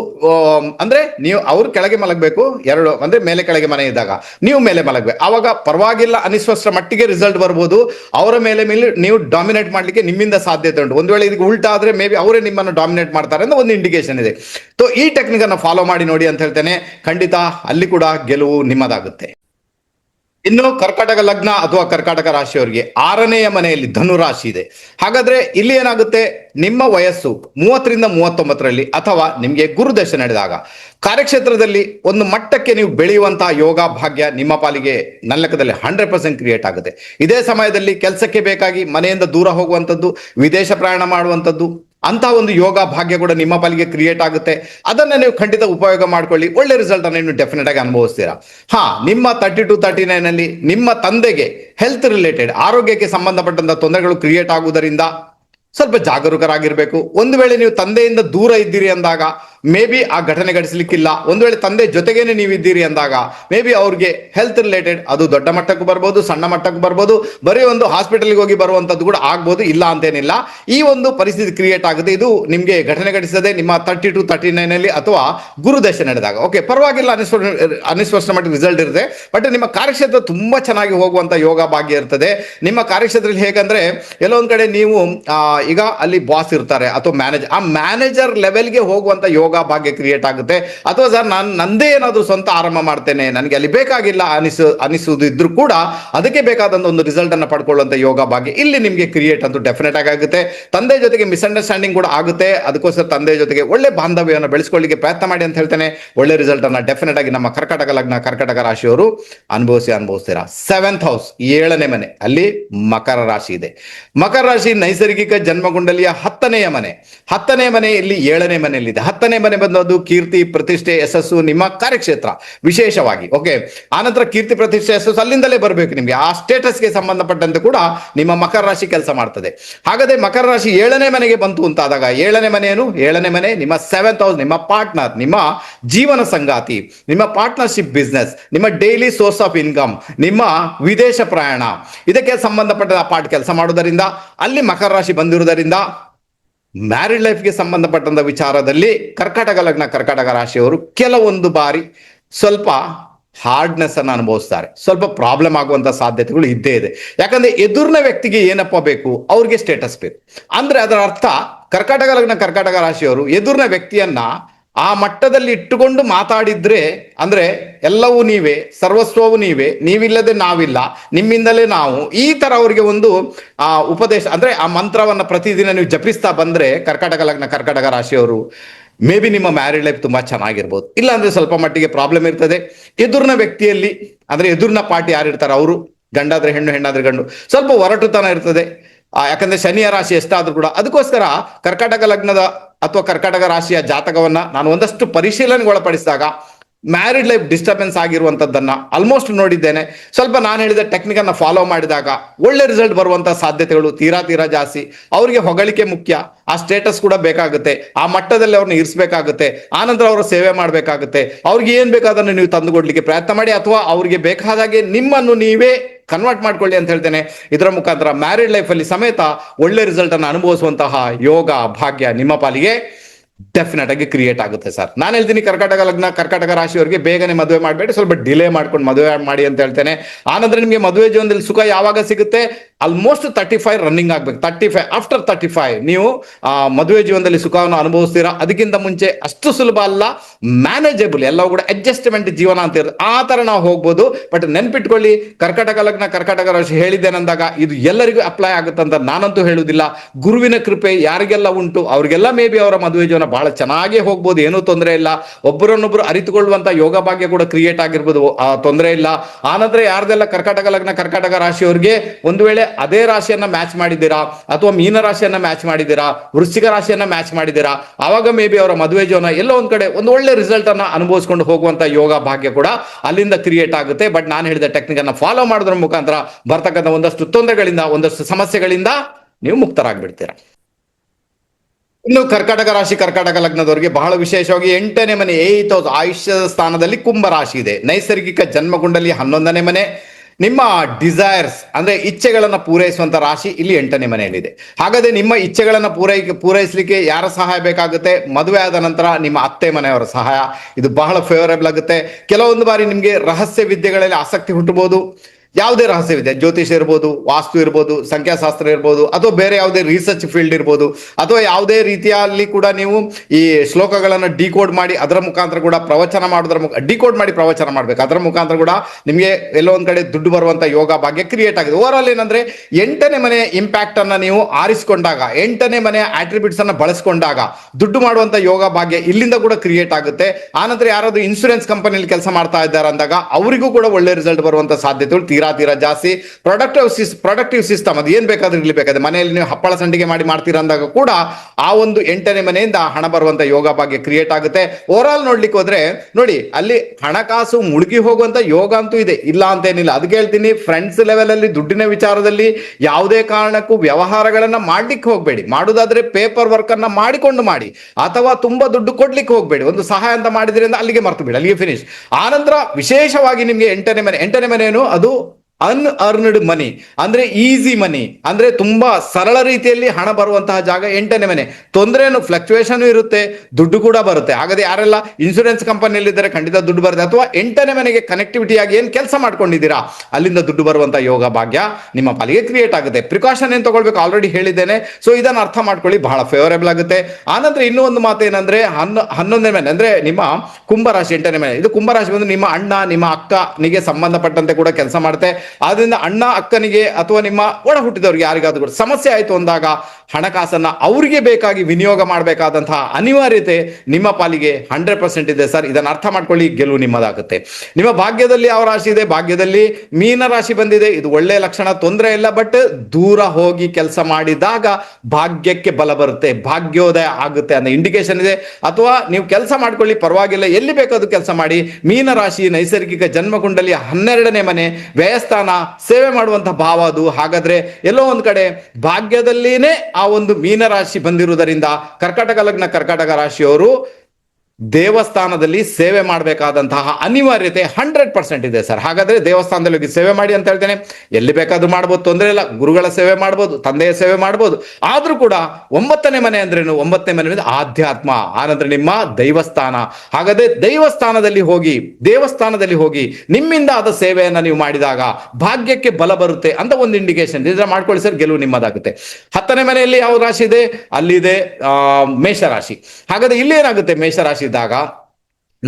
Speaker 1: ಅಂದ್ರೆ ನೀವು ಅವ್ರು ಕೆಳಗೆ ಮಲಗಬೇಕು, ಎರಡು, ಅಂದ್ರೆ ಮೇಲೆ ಕೆಳಗೆ ಮನೆ ಇದ್ದಾಗ ನೀವು ಮೇಲೆ ಮಲಗಬೇಕು. ಆವಾಗ ಪರವಾಗಿಲ್ಲ, ಅನಿಸ್ವಸ್ತ್ರ ಮಟ್ಟಿಗೆ ರಿಸಲ್ಟ್ ಬರ್ಬೋದು. ಅವರ ಮೇಲೆ ಮೇಲೆ ನೀವು ಡಾಮಿನೇಟ್ ಮಾಡ್ಲಿಕ್ಕೆ ನಿಮ್ಮಿಂದ ಸಾಧ್ಯತೆ ಉಂಟು. ಒಂದು ವೇಳೆ ಇದಕ್ಕೆ ಉಲ್ಟಾ ಆದ್ರೆ ಮೇ ಬಿ ಅವರೇ ನಿಮ್ಮನ್ನು ಡಾಮಿನೇಟ್ ಮಾಡ್ತಾರೆ ಅಂತ ಒಂದು ಇಂಡಿಕೇಶನ್ ಇದೆ. ಸೊ ಈ ಟೆಕ್ನಿಕ್ ಅನ್ನು ಫಾಲೋ ಮಾಡಿ ನೋಡಿ ಅಂತ ಹೇಳ್ತೇನೆ. ಖಂಡಿತ ಅಲ್ಲಿ ಕೂಡ ಗೆಲುವು ನಿಮ್ಮದಾಗುತ್ತೆ. ಇನ್ನು ಕರ್ಕಾಟಕ ಲಗ್ನ ಅಥವಾ ಕರ್ಕಾಟಕ ರಾಶಿಯವರಿಗೆ ಆರನೆಯ ಮನೆಯಲ್ಲಿ ಧನು ರಾಶಿ ಇದೆ. ಹಾಗಾದ್ರೆ ಇಲ್ಲಿ ಏನಾಗುತ್ತೆ? ನಿಮ್ಮ ವಯಸ್ಸು ಮೂವತ್ತರಿಂದ ಮೂವತ್ತೊಂಬತ್ತರಲ್ಲಿ ಅಥವಾ ನಿಮಗೆ ಗುರುದಶೆ ನಡೆದಾಗ ಕಾರ್ಯಕ್ಷೇತ್ರದಲ್ಲಿ ಒಂದು ಮಟ್ಟಕ್ಕೆ ನೀವು ಬೆಳೆಯುವಂತಹ ಯೋಗ, ಭಾಗ್ಯ ನಿಮ್ಮ ಪಾಲಿಗೆ ನಲ್ಲಕದಲ್ಲಿ ಹಂಡ್ರೆಡ್ ಪರ್ಸೆಂಟ್ ಕ್ರಿಯೇಟ್ ಆಗುತ್ತೆ. ಇದೇ ಸಮಯದಲ್ಲಿ ಕೆಲಸಕ್ಕೆ ಬೇಕಾಗಿ ಮನೆಯಿಂದ ದೂರ ಹೋಗುವಂಥದ್ದು, ವಿದೇಶ ಪ್ರಯಾಣ ಮಾಡುವಂಥದ್ದು ಅಂತ ಒಂದು ಯೋಗ ಭಾಗ್ಯ ಕೂಡ ನಿಮ್ಮ ಪಾಲಿಗೆ ಕ್ರಿಯೇಟ್ ಆಗುತ್ತೆ. ಅದನ್ನ ನೀವು ಖಂಡಿತ ಉಪಯೋಗ ಮಾಡ್ಕೊಳ್ಳಿ. ಒಳ್ಳೆ ರಿಸಲ್ಟ್ ಅನ್ನ ನೀವು ಡೆಫಿನೆಟ್ ಆಗಿ ಅನುಭವಿಸ್ತೀರಾ? ಹಾ, ನಿಮ್ಮ ತರ್ಟಿ ಟು ತರ್ಟಿ ನೈನ್ ಅಲ್ಲಿ ನಿಮ್ಮ ತಂದೆಗೆ ಹೆಲ್ತ್ ರಿಲೇಟೆಡ್ ಆರೋಗ್ಯಕ್ಕೆ ಸಂಬಂಧಪಟ್ಟಂತ ತೊಂದರೆಗಳು ಕ್ರಿಯೇಟ್ ಆಗುವುದರಿಂದ ಸ್ವಲ್ಪ ಜಾಗರೂಕರಾಗಿರ್ಬೇಕು. ಒಂದು ವೇಳೆ ನೀವು ತಂದೆಯಿಂದ ದೂರ ಇದ್ದೀರಿ ಅಂದಾಗ ಮೇ ಬಿ ಆ ಘಟನೆ ಘಟಿಸಲಿಕ್ಕಿಲ್ಲ. ಒಂದು ವೇಳೆ ತಂದೆ ಜೊತೆಗೇನೆ ನೀವಿದ್ದೀರಿ ಅಂದಾಗ ಮೇ ಬಿ ಅವ್ರಿಗೆ ಹೆಲ್ತ್ ರಿಲೇಟೆಡ್ ಅದು ದೊಡ್ಡ ಮಟ್ಟಕ್ಕೆ ಬರ್ಬೋದು, ಸಣ್ಣ ಮಟ್ಟಕ್ಕೆ ಬರ್ಬೋದು, ಬರೀ ಒಂದು ಹಾಸ್ಪಿಟಲ್ಗೆ ಹೋಗಿ ಬರುವಂಥದ್ದು ಕೂಡ ಆಗ್ಬೋದು, ಇಲ್ಲ ಅಂತೇನಿಲ್ಲ. ಈ ಒಂದು ಪರಿಸ್ಥಿತಿ ಕ್ರಿಯೇಟ್ ಆಗುತ್ತೆ. ಇದು ನಿಮಗೆ ಘಟನೆ ಘಟಿಸದೆ ನಿಮ್ಮ ತರ್ಟಿ ಟು ತರ್ಟಿ ನೈನ್ ಅಲ್ಲಿ ಅಥವಾ ಗುರುದಶೆ ನಡೆದಾಗ. ಓಕೆ ಪರವಾಗಿಲ್ಲ, ಅನಿಸ್ವ ಅನಿಸ್ಪಷ್ಟ ಮಟ್ಟಿಗೆ ರಿಸಲ್ಟ್ ಇರುತ್ತೆ. ಬಟ್ ನಿಮ್ಮ ಕಾರ್ಯಕ್ಷೇತ್ರ ತುಂಬಾ ಚೆನ್ನಾಗಿ ಹೋಗುವಂತ ಯೋಗ ಭಾಗ್ಯ ಇರ್ತದೆ. ನಿಮ್ಮ ಕಾರ್ಯಕ್ಷೇತ್ರದಲ್ಲಿ ಹೇಗಂದ್ರೆ, ಎಲ್ಲೊಂದು ಕಡೆ ನೀವು ಈಗ ಅಲ್ಲಿ ಬಾಸ್ ಇರ್ತಾರೆ, ಅಥವಾ ಮ್ಯಾನೇಜರ್ ಆ ಮ್ಯಾನೇಜರ್ ಲೆವೆಲ್ಗೆ ಹೋಗುವಂತ ಯೋಗ ಭಾಗ್ಯ ಕ್ರಿಯೇಟ್ ಆಗುತ್ತೆ. ಅಥವಾ ಸರ್ ನಾನು ನಂದೇ ಏನಾದರೂ ಸ್ವಂತ ಆರಂಭ ಮಾಡ್ತೇನೆ, ನನಗೆ ಅಲ್ಲಿ ಬೇಕಾಗಿಲ್ಲ ಅನಿಸು, ಅನಿಸುವುದು ಇದ್ರೂ ಕೂಡ ಅದಕ್ಕೆ ಬೇಕಾದಂತ ಒಂದು ರಿಸಲ್ಟ್ ಅನ್ನು ಪಡ್ಕೊಳ್ಳುವಂತ ಯೋಗ ಭಾಗ್ಯ ಇಲ್ಲಿ ನಿಮಗೆ ಕ್ರಿಯೇಟ್ ಅಂತೂ ಡೆಫಿನೆಟ್ ಆಗಿ ಆಗುತ್ತೆ. ತಂದೆ ಜೊತೆಗೆ ಮಿಸ್ಅಂಡರ್ಸ್ಟ್ಯಾಂಡಿಂಗ್ ಕೂಡ ಆಗುತ್ತೆ. ಅದಕ್ಕೋಸ್ಕರ ತಂದೆ ಜೊತೆಗೆ ಒಳ್ಳೆ ಬಾಂಧವ್ಯವನ್ನು ಬೆಳೆಸ್ಕೊಳ್ಳಿಕ್ಕೆ ಪ್ರಯತ್ನ ಮಾಡಿ ಅಂತ ಹೇಳ್ತೇನೆ. ಒಳ್ಳೆ ರಿಸಲ್ಟ್ ಅನ್ನ ಡೆಫಿನೆಟ್ ಆಗಿ ನಮ್ಮ ಕರ್ಕಟಕ ಲಗ್ನ, ಕರ್ಕಟಕ ರಾಶಿಯವರು ಅನುಭವಿಸಿ ಅನುಭವಿಸ್ತೀರಾ? ಸೆವೆಂತ್ ಹೌಸ್ ಏಳನೇ ಮನೆ. ಅಲ್ಲಿ ಮಕರ ರಾಶಿ ಇದೆ. ಮಕರ ರಾಶಿ ನೈಸರ್ಗಿಕ ಜನ್ಮಗುಂಡಲಿಯ ಹತ್ತನೆಯ ಮನೆ. ಹತ್ತನೇ ಮನೆ ಇಲ್ಲಿ ಏಳನೇ ಮನೆಯಲ್ಲಿದೆ. ಹತ್ತನೇ ಮನೆ ಬಂದದ್ದು ಕೀರ್ತಿ, ಪ್ರತಿಷ್ಠೆ, ಯಶಸ್ಸು ನಿಮ್ಮ ಕಾರ್ಯಕ್ಷೇತ್ರ, ವಿಶೇಷವಾಗಿ ಓಕೆ ಆನಂತರ ಕೀರ್ತಿ, ಪ್ರತಿಷ್ಠೆ, ಯಶಸ್ಸು ಅಲ್ಲಿಂದಲೇ ಬರಬೇಕು ನಿಮಗೆ. ಆ ಸ್ಟೇಟಸ್ಗೆ ಸಂಬಂಧಪಟ್ಟಂತೆ ಕೂಡ ನಿಮ್ಮ ಮಕರ ರಾಶಿ ಕೆಲಸ ಮಾಡ್ತದೆ. ಹಾಗಾದ್ರೆ ಮಕರ ರಾಶಿ ಏಳನೇ ಮನೆಗೆ ಬಂತು ಅಂತಾದಾಗ, ಏಳನೇ ಮನೆ ಏನು? ಏಳನೇ ಮನೆ ನಿಮ್ಮ ಸೆವೆಂತ್ ಹೌಸ್ ನಿಮ್ಮ ಪಾರ್ಟ್ನರ್ ನಿಮ್ಮ ಜೀವನ ಸಂಗಾತಿ, ನಿಮ್ಮ ಪಾರ್ಟ್ನರ್ಶಿಪ್ ಬಿಸ್ನೆಸ್ ನಿಮ್ಮ ಡೈಲಿ ಸೋರ್ಸ್ ಆಫ್ ಇನ್ಕಮ್ ನಿಮ್ಮ ವಿದೇಶ ಪ್ರಯಾಣ, ಇದಕ್ಕೆ ಸಂಬಂಧಪಟ್ಟ ಪಾರ್ಟ್ ಕೆಲಸ ಮಾಡುವುದರಿಂದ, ಅಲ್ಲಿ ಮಕರ ರಾಶಿ ಬಂದಿರುವುದರಿಂದ ಮ್ಯಾರಿಡ್ ಲೈಫ್ಗೆ ಸಂಬಂಧಪಟ್ಟಂತ ವಿಚಾರದಲ್ಲಿ ಕರ್ಕಾಟಕ ಲಗ್ನ, ಕರ್ಕಾಟಕ ರಾಶಿಯವರು ಕೆಲವೊಂದು ಬಾರಿ ಸ್ವಲ್ಪ ಹಾರ್ಡ್ನೆಸ್ ಅನ್ನು ಅನುಭವಿಸ್ತಾರೆ. ಸ್ವಲ್ಪ ಪ್ರಾಬ್ಲಮ್ ಆಗುವಂತ ಸಾಧ್ಯತೆಗಳು ಇದ್ದೇ ಇದೆ. ಯಾಕಂದ್ರೆ ಎದುರಿನ ವ್ಯಕ್ತಿಗೆ ಏನಪ್ಪ ಬೇಕು? ಅವ್ರಿಗೆ ಸ್ಟೇಟಸ್ ಬೇಕು. ಅಂದ್ರೆ ಅದರ ಅರ್ಥ ಕರ್ಕಾಟಕ ಲಗ್ನ, ಕರ್ಕಾಟಕ ರಾಶಿಯವರು ಎದುರಿನ ವ್ಯಕ್ತಿಯನ್ನ ಆ ಮಟ್ಟದಲ್ಲಿ ಇಟ್ಟುಕೊಂಡು ಮಾತಾಡಿದ್ರೆ, ಅಂದ್ರೆ ಎಲ್ಲವೂ ನೀವೇ, ಸರ್ವಸ್ವವು ನೀವೇ, ನೀವಿಲ್ಲದೆ ನಾವಿಲ್ಲ, ನಿಮ್ಮಿಂದಲೇ ನಾವು, ಈ ತರ ಅವರಿಗೆ ಒಂದು, ಆ, ಉಪದೇಶ, ಅಂದ್ರೆ ಆ ಮಂತ್ರವನ್ನ ಪ್ರತಿದಿನ ನೀವು ಜಪಿಸ್ತಾ ಬಂದ್ರೆ ಕರ್ಕಾಟಕ ಲಗ್ನ ಕರ್ಕಾಟಕ ರಾಶಿಯವರು, ಮೇ ಬಿ ನಿಮ್ಮ ಮ್ಯಾರಿಡ್ ಲೈಫ್ ತುಂಬಾ ಚೆನ್ನಾಗಿರ್ಬೋದು. ಇಲ್ಲ ಅಂದ್ರೆ ಸ್ವಲ್ಪ ಮಟ್ಟಿಗೆ ಪ್ರಾಬ್ಲಮ್ ಇರ್ತದೆ. ಎದುರಿನ ವ್ಯಕ್ತಿಯಲ್ಲಿ, ಅಂದ್ರೆ ಎದುರಿನ ಪಾರ್ಟಿ ಯಾರಿರ್ತಾರೆ ಅವರು, ಗಂಡಾದ್ರೆ ಹೆಣ್ಣು, ಹೆಣ್ಣಾದ್ರೆ ಗಂಡು, ಸ್ವಲ್ಪ ಒರಟುತನ ಇರ್ತದೆ. ಯಾಕಂದ್ರೆ ಶನಿಯ ರಾಶಿ ಎಷ್ಟಾದ್ರೂ ಕೂಡ, ಅದಕ್ಕೋಸ್ಕರ ಕರ್ಕಾಟಕ ಲಗ್ನದ ಅಥವಾ ಕರ್ಕಾಟಕ ರಾಶಿಯ ಜಾತಕವನ್ನ ನಾನು ಒಂದಷ್ಟು ಪರಿಶೀಲನೆಗೆ ಒಳಪಡಿಸಿದಾಗ ಮ್ಯಾರಿಡ್ ಲೈಫ್ ಡಿಸ್ಟರ್ಬೆನ್ಸ್ ಆಗಿರುವಂತದ್ದನ್ನ ಆಲ್ಮೋಸ್ಟ್ ನೋಡಿದ್ದೇನೆ. ಸ್ವಲ್ಪ ನಾನು ಹೇಳಿದ ಟೆಕ್ನಿಕ್ ಅನ್ನ ಫಾಲೋ ಮಾಡಿದಾಗ ಒಳ್ಳೆ ರಿಸಲ್ಟ್ ಬರುವಂತ ಸಾಧ್ಯತೆಗಳು ತೀರಾ ತೀರಾ ಜಾಸ್ತಿ. ಅವರಿಗೆ ಹೊಗಳಿಕೆ ಮುಖ್ಯ. ಆ ಸ್ಟೇಟಸ್ ಕೂಡ ಬೇಕಾಗುತ್ತೆ. ಆ ಮಟ್ಟದಲ್ಲಿ ಅವ್ರನ್ನ ಇರಿಸಬೇಕಾಗುತ್ತೆ. ಆನಂತರ ಅವರ ಸೇವೆ ಮಾಡಬೇಕಾಗುತ್ತೆ. ಅವ್ರಿಗೆ ಏನ್ ಬೇಕಾದನ್ನು ನೀವು ತಂದುಕೊಡ್ಲಿಕ್ಕೆ ಪ್ರಯತ್ನ ಮಾಡಿ ಅಥವಾ ಅವ್ರಿಗೆ ಬೇಕಾದಾಗೆ ನಿಮ್ಮನ್ನು ನೀವೇ ಕನ್ವರ್ಟ್ ಮಾಡ್ಕೊಳ್ಳಿ ಅಂತ ಹೇಳ್ತೇನೆ. ಇದರ ಮುಖಾಂತರ ಮ್ಯಾರಿಡ್ ಲೈಫ್ ಅಲ್ಲಿ ಸಮೇತ ಒಳ್ಳೆ ರಿಸಲ್ಟ್ ಅನ್ನು ಅನುಭವಿಸುವಂತಹ ಯೋಗ, ಭಾಗ್ಯ ನಿಮ್ಮ ಪಾಲಿಗೆ. ಡೆಫಿನೆಟ್ ಆಗಿ ಕ್ರಿಯೇಟ್ ಆಗುತ್ತೆ ಸರ್ ನಾನು ಹೇಳ್ತೀನಿ ಕರ್ಕಾಟಕ ಲಗ್ನ, ಕರ್ಕಾಟಕ ರಾಶಿಯವರಿಗೆ ಬೇಗನೆ ಮದುವೆ ಮಾಡಬೇಡಿ. ಸ್ವಲ್ಪ ಡಿಲೇ ಮಾಡ್ಕೊಂಡು ಮದುವೆ ಮಾಡಿ ಅಂತ ಹೇಳ್ತೇನೆ. ಆನಂತರ ನಿಮಗೆ ಮದುವೆ ಜೀವನದಲ್ಲಿ ಸುಖ ಯಾವಾಗ ಸಿಗುತ್ತೆ? ಆಲ್ಮೋಸ್ಟ್ ತರ್ಟಿ ಫೈವ್ ರನ್ನಿಂಗ್ ಆಗ್ಬೇಕು. Thirty five after thirty five ನೀವು ಮದುವೆ ಜೀವನದಲ್ಲಿ ಸುಖವನ್ನು ಅನುಭವಿಸ್ತೀರಾ? ಅದಕ್ಕಿಂತ ಮುಂಚೆ ಅಷ್ಟು ಸುಲಭ ಅಲ್ಲ ಮ್ಯಾನೇಜಬಲ್ ಎಲ್ಲವೂ ಕೂಡ ಅಡ್ಜಸ್ಟ್ಮೆಂಟ್ ಜೀವನ ಅಂತ ಇರುತ್ತೆ. ಆ ತರ ನಾವು ಹೋಗ್ಬೋದು. ಬಟ್ ನೆನ್ಪಿಟ್ಕೊಳ್ಳಿ, ಕರ್ಕಾಟಕ ಲಗ್ನ, ಕರ್ಕಾಟಕ ರಾಶಿ ಹೇಳಿದ್ದೇನೆಂದಾಗ ಇದು ಎಲ್ಲರಿಗೂ ಅಪ್ಲೈ ಆಗುತ್ತೆ ಅಂತ ನಾನಂತೂ ಹೇಳುವುದಿಲ್ಲ. ಗುರುವಿನ ಕೃಪೆ ಯಾರಿಗೆಲ್ಲ ಉಂಟು, ಅವರಿಗೆಲ್ಲ ಮೇ ಬಿ ಅವರ ಮದುವೆ ಜೀವನ ಬಹಳ ಚೆನ್ನಾಗಿ ಹೋಗ್ಬೋದು, ಏನೂ ತೊಂದರೆ ಇಲ್ಲ. ಒಬ್ಬರನ್ನೊಬ್ಬರು ಅರಿತುಕೊಳ್ಳುವಂತ ಯೋಗ ಭಾಗ್ಯ ಕೂಡ ಕ್ರಿಯೇಟ್ ಆಗಿರ್ಬೋದು ತೊಂದರೆ ಇಲ್ಲ. ಆನಂತರ ಯಾರ್ದೆಲ್ಲ ಕರ್ಕಾಟಕ ಲಗ್ನ, ಕರ್ಕಾಟಕ ರಾಶಿಯವರಿಗೆ, ಒಂದು ವೇಳೆ ಅದೇ ರಾಶಿಯನ್ನ ಮ್ಯಾಚ್ ಮಾಡಿದ್ದೀರಾ? ಅಥವಾ ಮೀನ ರಾಶಿಯನ್ನ ಮ್ಯಾಚ್ ಮಾಡಿದ್ದೀರಾ? ವೃಶ್ಚಿಕ ರಾಶಿಯನ್ನ ಮ್ಯಾಚ್ ಮಾಡಿದ್ದೀರಾ? ಆವಾಗ ಮೇ ಬಿ ಅವರ ಮದುವೆ ಜೋನ ಎಲ್ಲೋ ಒಂದ್ ಕಡೆ ಒಂದು ಒಳ್ಳೆ ರಿಸಲ್ಟ್ ಅನ್ನ ಅನುಭವಿಸ್ಕೊಂಡು ಹೋಗುವಂತ ಯೋಗ ಭಾಗ್ಯ ಕೂಡ ಅಲ್ಲಿಂದ ಕ್ರಿಯೇಟ್ ಆಗುತ್ತೆ. ಬಟ್ ನಾನು ಹೇಳಿದ ಟೆಕ್ನಿಕ್ ಅನ್ನ ಫಾಲೋ ಮಾಡೋದ್ರ ಮುಖಾಂತರ ಬರ್ತಕ್ಕಂಥ ಒಂದಷ್ಟು ತೊಂದರೆಗಳಿಂದ, ಒಂದಷ್ಟು ಸಮಸ್ಯೆಗಳಿಂದ ನೀವು ಮುಕ್ತರಾಗ್ಬಿಡ್ತೀರಾ. ಇನ್ನು ಕರ್ಕಾಟಕ ರಾಶಿ, ಕರ್ಕಾಟಕ ಲಗ್ನದವರಿಗೆ ಬಹಳ ವಿಶೇಷವಾಗಿ ಎಂಟನೇ ಮನೆ ಏತ್ ಹೌಸ್, ಆಯುಷ್ಯದ ಸ್ಥಾನದಲ್ಲಿ ಕುಂಭ ರಾಶಿ ಇದೆ. ನೈಸರ್ಗಿಕ ಜನ್ಮಗುಂಡಲಿ ಹನ್ನೊಂದನೇ ಮನೆ. ನಿಮ್ಮ ಡಿಸೈರ್ಸ್ ಅಂದ್ರೆ ಇಚ್ಛೆಗಳನ್ನು ಪೂರೈಸುವಂತ ರಾಶಿ ಇಲ್ಲಿ ಎಂಟನೇ ಮನೆಯಲ್ಲಿದೆ. ಹಾಗಾದ್ರೆ ನಿಮ್ಮ ಇಚ್ಛೆಗಳನ್ನು ಪೂರೈಕೆ, ಪೂರೈಸಲಿಕ್ಕೆ ಯಾರ ಸಹಾಯ ಬೇಕಾಗುತ್ತೆ? ಮದುವೆ ಆದ ನಂತರ ನಿಮ್ಮ ಅತ್ತೆ ಮನೆಯವರ ಸಹಾಯ. ಇದು ಬಹಳ ಫೇವರೇಬಲ್ ಆಗುತ್ತೆ. ಕೆಲವೊಂದು ಬಾರಿ ನಿಮಗೆ ರಹಸ್ಯ ವಿದ್ಯೆಗಳಲ್ಲಿ ಆಸಕ್ತಿ ಹುಟ್ಟಬಹುದು. ಯಾವುದೇ ರಹಸ್ಯವಿದೆ. ಜ್ಯೋತಿಷ್ ಇರ್ಬೋದು, ವಾಸ್ತು ಇರ್ಬೋದು, ಸಂಖ್ಯಾಶಾಸ್ತ್ರ ಇರ್ಬೋದು, ಅಥವಾ ಬೇರೆ ಯಾವುದೇ ರಿಸರ್ಚ್ ಫೀಲ್ಡ್ ಇರ್ಬೋದು, ಅಥವಾ ಯಾವುದೇ ರೀತಿಯಲ್ಲಿ ಕೂಡ ನೀವು ಈ ಶ್ಲೋಕಗಳನ್ನು ಡಿಕೋಡ್ ಮಾಡಿ ಅದರ ಮುಖಾಂತರ ಕೂಡ ಪ್ರವಚನ ಮಾಡೋದ್ರ ಮುಖ ಡಿಕೋಡ್ ಮಾಡಿ ಪ್ರವಚನ ಮಾಡ್ಬೇಕು. ಅದರ ಮುಖಾಂತರ ಕೂಡ ನಿಮಗೆ ಎಲ್ಲೋ ಒಂದು ಕಡೆ ದುಡ್ಡು ಬರುವಂತ ಯೋಗ ಭಾಗ್ಯ ಕ್ರಿಯೇಟ್ ಆಗಿದೆ. ಓವರ್ ಆಲ್ ಏನಂದ್ರೆ ಎಂಟನೇ ಮನೆ ಇಂಪ್ಯಾಕ್ಟ್ ಅನ್ನ ನೀವು ಆರಿಸಿಕೊಂಡಾಗ, ಎಂಟನೇ ಮನೆ ಆಟ್ರಿಬ್ಯೂಟ್ಸ್ ಅನ್ನ ಬಳಸ್ಕೊಂಡಾಗ, ದುಡ್ಡು ಮಾಡುವಂತ ಯೋಗ ಭಾಗ್ಯ ಇಲ್ಲಿಂದ ಕೂಡ ಕ್ರಿಯೇಟ್ ಆಗುತ್ತೆ. ಆನಂತರ ಯಾರಾದ್ರೂ ಇನ್ಶೂರೆನ್ಸ್ ಕಂಪನಿಯಲ್ಲಿ ಕೆಲಸ ಮಾಡ್ತಾ ಇದ್ದಾರೆ ಅಂದಾಗ ಅವರಿಗೂ ಕೂಡ ಒಳ್ಳೆ ರಿಸಲ್ಟ್ ಬರುವಂತ ಸಾಧ್ಯತೆಗಳು ತೀರಾ ತೀರಾ ಜಾಸ್ತಿ. ಪ್ರೊಡಕ್ಟಿವ್ ಸಿಸ್ ಪ್ರೊಡಕ್ಟಿವ್ ಸಿಸ್ಟಮ್ ಅದು ಏನು ಬೇಕಾದ್ರೂ ಇರ್ಲಿ ಬೇಕಾದ್ರೆ. ಮನೆಯಲ್ಲಿ ನೀವು ಹಪ್ಪಳ ಸಂಡಿಗೆ ಮಾಡಿ ಮಾಡ್ತೀರಾ ಅಂದಾಗ ಕೂಡ ಆ ಒಂದು ಎಂಟನೇ ಮನೆಯಿಂದ ಹಣ ಬರುವಂತ ಯೋಗ ಭಾಗ್ಯ ಕ್ರಿಯೇಟ್ ಆಗುತ್ತೆ. ಓವರ್ ಆಲ್ ನೋಡ್ಲಿಕ್ಕೆ ಹೋದ್ರೆ, ನೋಡಿ, ಅಲ್ಲಿ ಹಣಕಾಸು ಮುಳುಗಿ ಹೋಗುವಂತ ಯೋಗ ಅಂತೂ ಇದೆ. ಇಲ್ಲ ಅಂತ ಏನಿಲ್ಲ ಅದಕ್ಕೆ ಹೇಳ್ತೀನಿ ಫ್ರೆಂಡ್ಸ್ ಲೆವೆಲ್ ಅಲ್ಲಿ, ದುಡ್ಡಿನ ವಿಚಾರದಲ್ಲಿ ಯಾವುದೇ ಕಾರಣಕ್ಕೂ ವ್ಯವಹಾರಗಳನ್ನ ಮಾಡ್ಲಿಕ್ಕೆ ಹೋಗ್ಬೇಡಿ. ಮಾಡುದಾದ್ರೆ ಪೇಪರ್ ವರ್ಕ್ ಅನ್ನ ಮಾಡಿಕೊಂಡು ಮಾಡಿ. ಅಥವಾ ತುಂಬಾ ದುಡ್ಡು ಕೊಡ್ಲಿಕ್ಕೆ ಹೋಗ್ಬೇಡಿ. ಒಂದು ಸಹಾಯ ಅಂತ ಮಾಡಿದ್ರಿಂದ ಅಲ್ಲಿಗೆ ಮರ್ತು ಬಿಡಿ. ಅಲ್ಲಿಗೆ ಫಿನಿಶ್ ಆನಂತರ ವಿಶೇಷವಾಗಿ ನಿಮ್ಗೆ ಎಂಟನೇ ಮನೆ ಎಂಟನೇ ಮನೆ ಏನು? ಅದು ಅನ್ ಅರ್ನ್ಡ್ ಮನಿ ಅಂದ್ರೆ ಈಸಿ ಮನಿ ಅಂದ್ರೆ ತುಂಬಾ ಸರಳ ರೀತಿಯಲ್ಲಿ ಹಣ ಬರುವಂತಹ ಜಾಗ ಎಂಟನೇ ಮನೆ. ತೊಂದರೆನು ಫ್ಲಕ್ಚುಯೇಷನ್ ಇರುತ್ತೆ, ದುಡ್ಡು ಕೂಡ ಬರುತ್ತೆ. ಹಾಗಾದ್ರೆ ಯಾರೆಲ್ಲ ಇನ್ಸೂರೆನ್ಸ್ ಕಂಪನಿಯಲ್ಲಿ ಇದ್ದಾರೆ ಖಂಡಿತ ದುಡ್ಡು ಬರುತ್ತೆ. ಅಥವಾ ಎಂಟನೇ ಮನೆಗೆ ಕನೆಕ್ಟಿವಿಟಿ ಆಗಿ ಏನ್ ಕೆಲಸ ಮಾಡ್ಕೊಂಡಿದ್ದೀರಾ? ಅಲ್ಲಿಂದ ದುಡ್ಡು ಬರುವಂತ ಯೋಗ ಭಾಗ್ಯ ನಿಮ್ಮ ಪಾಲಿಗೆ ಕ್ರಿಯೇಟ್ ಆಗುತ್ತೆ. ಪ್ರಿಕಾಷನ್ ಏನ್ ತಗೊಳ್ಬೇಕು? ಆಲ್ರೆಡಿ ಹೇಳಿದ್ದೇನೆ. ಸೊ ಇದನ್ನು ಅರ್ಥ ಮಾಡ್ಕೊಳ್ಳಿ, ಬಹಳ ಫೇವರೇಬಲ್ ಆಗುತ್ತೆ. ಆನಂತರ ಇನ್ನೂ ಒಂದು ಮಾತು ಏನಂದ್ರೆ ಹನ್ನ ಹನ್ನೊಂದನೇ ಮನೆ, ಅಂದ್ರೆ ನಿಮ್ಮ ಕುಂಭರಾಶಿ ಎಂಟನೇ ಮನೆ. ಇದು ಕುಂಭರಾಶಿ ಬಂದು ನಿಮ್ಮ ಅಣ್ಣ, ನಿಮ್ಮ ಅಕ್ಕನಿಗೆ ಸಂಬಂಧಪಟ್ಟಂತೆ ಕೂಡ ಕೆಲಸ ಮಾಡುತ್ತೆ ಆದ್ರಿಂದ ಅಣ್ಣ, ಅಕ್ಕನಿಗೆ ಅಥವಾ ನಿಮ್ಮ ಒಡ ಹುಟ್ಟಿದವ್ರಿಗೆ ಯಾರಿಗಾದ್ರೂ ಸಮಸ್ಯೆ ಆಯ್ತು ಅಂದಾಗ ಹಣಕಾಸನ್ನ ಅವರಿಗೆ ಬೇಕಾಗಿ ವಿನಿಯೋಗ ಮಾಡಬೇಕಾದಂತಹ ಅನಿವಾರ್ಯತೆ ನಿಮ್ಮ ಪಾಲಿಗೆ ಹಂಡ್ರೆಡ್ ಪರ್ಸೆಂಟ್ ಇದೆ. ಸರ್, ಇದನ್ನ ಅರ್ಥ ಮಾಡ್ಕೊಳ್ಳಿ, ಗೆಲುವು ನಿಮ್ಮದಾಗುತ್ತೆ. ನಿಮ್ಮ ಭಾಗ್ಯದಲ್ಲಿ ಯಾವ ರಾಶಿ ಇದೆ? ಭಾಗ್ಯದಲ್ಲಿ ಮೀನ ರಾಶಿ ಬಂದಿದೆ. ಇದು ಒಳ್ಳೆಯ ಲಕ್ಷಣ, ತೊಂದರೆ ಇಲ್ಲ ಬಟ್ ದೂರ ಹೋಗಿ ಕೆಲಸ ಮಾಡಿದಾಗ ಭಾಗ್ಯಕ್ಕೆ ಬಲ ಬರುತ್ತೆ. ಭಾಗ್ಯೋದಯ ಆಗುತ್ತೆ ಅನ್ನೋ ಇಂಡಿಕೇಶನ್ ಇದೆ. ಅಥವಾ ನೀವು ಕೆಲಸ ಮಾಡ್ಕೊಳ್ಳಿ, ಪರವಾಗಿಲ್ಲ, ಎಲ್ಲಿ ಬೇಕಾದ್ರೂ ಕೆಲಸ ಮಾಡಿ. ಮೀನ ರಾಶಿ ನೈಸರ್ಗಿಕ ಜನ್ಮಕುಂಡಲಿಯ ಹನ್ನೆರಡನೇ ಮನೆ ವ್ಯಯಸ್ಥಾನ ಸೇವೆ ಮಾಡುವಂತ ಭಾವ ಅದು. ಹಾಗಾದ್ರೆ ಎಲ್ಲೋ ಒಂದ್ ಕಡೆ ಭಾಗ್ಯದಲ್ಲಿನೇ ಆ ಒಂದು ಮೀನ ರಾಶಿ ಬಂದಿರುವುದರಿಂದ ಕರ್ಕಾಟಕ ಲಗ್ನ ಕರ್ಕಾಟಕ ರಾಶಿಯವರು ದೇವಸ್ಥಾನದಲ್ಲಿ ಸೇವೆ ಮಾಡಬೇಕಾದಂತಹ ಅನಿವಾರ್ಯತೆ ಹಂಡ್ರೆಡ್ ಪರ್ಸೆಂಟ್ ಇದೆ ಸರ್. ಹಾಗಾದ್ರೆ ದೇವಸ್ಥಾನದಲ್ಲಿ ಹೋಗಿ ಸೇವೆ ಮಾಡಿ ಅಂತ ಹೇಳ್ತೇನೆ. ಎಲ್ಲಿ ಬೇಕಾದ್ರೂ ಮಾಡ್ಬೋದು, ತೊಂದರೆ ಇಲ್ಲ. ಗುರುಗಳ ಸೇವೆ ಮಾಡ್ಬೋದು, ತಂದೆಯ ಸೇವೆ ಮಾಡ್ಬೋದು. ಆದ್ರೂ ಕೂಡ ಒಂಬತ್ತನೇ ಮನೆ ಅಂದ್ರೇನು? ಒಂಬತ್ತನೇ ಮನೆ ಆಧ್ಯಾತ್ಮ ಆನಂತರ ನಿಮ್ಮ ದೈವಸ್ಥಾನ. ಹಾಗಾದ್ರೆ ದೈವಸ್ಥಾನದಲ್ಲಿ ಹೋಗಿ, ದೇವಸ್ಥಾನದಲ್ಲಿ ಹೋಗಿ ನಿಮ್ಮಿಂದ ಆದ ಸೇವೆಯನ್ನ ನೀವು ಮಾಡಿದಾಗ ಭಾಗ್ಯಕ್ಕೆ ಬಲ ಬರುತ್ತೆ ಅಂತ ಒಂದು ಇಂಡಿಕೇಶನ್ ಇದ್ರೆ ಮಾಡ್ಕೊಳ್ಳಿ ಸರ್, ಗೆಲುವು ನಿಮ್ಮದಾಗುತ್ತೆ. ಹತ್ತನೇ ಮನೆಯಲ್ಲಿ ಯಾವ ರಾಶಿ ಇದೆ? ಅಲ್ಲಿದೆ ಮೇಷರಾಶಿ. ಹಾಗಾದ್ರೆ ಇಲ್ಲಿ ಏನಾಗುತ್ತೆ? ಮೇಷರಾಶಿ ಇದ್ದಾಗ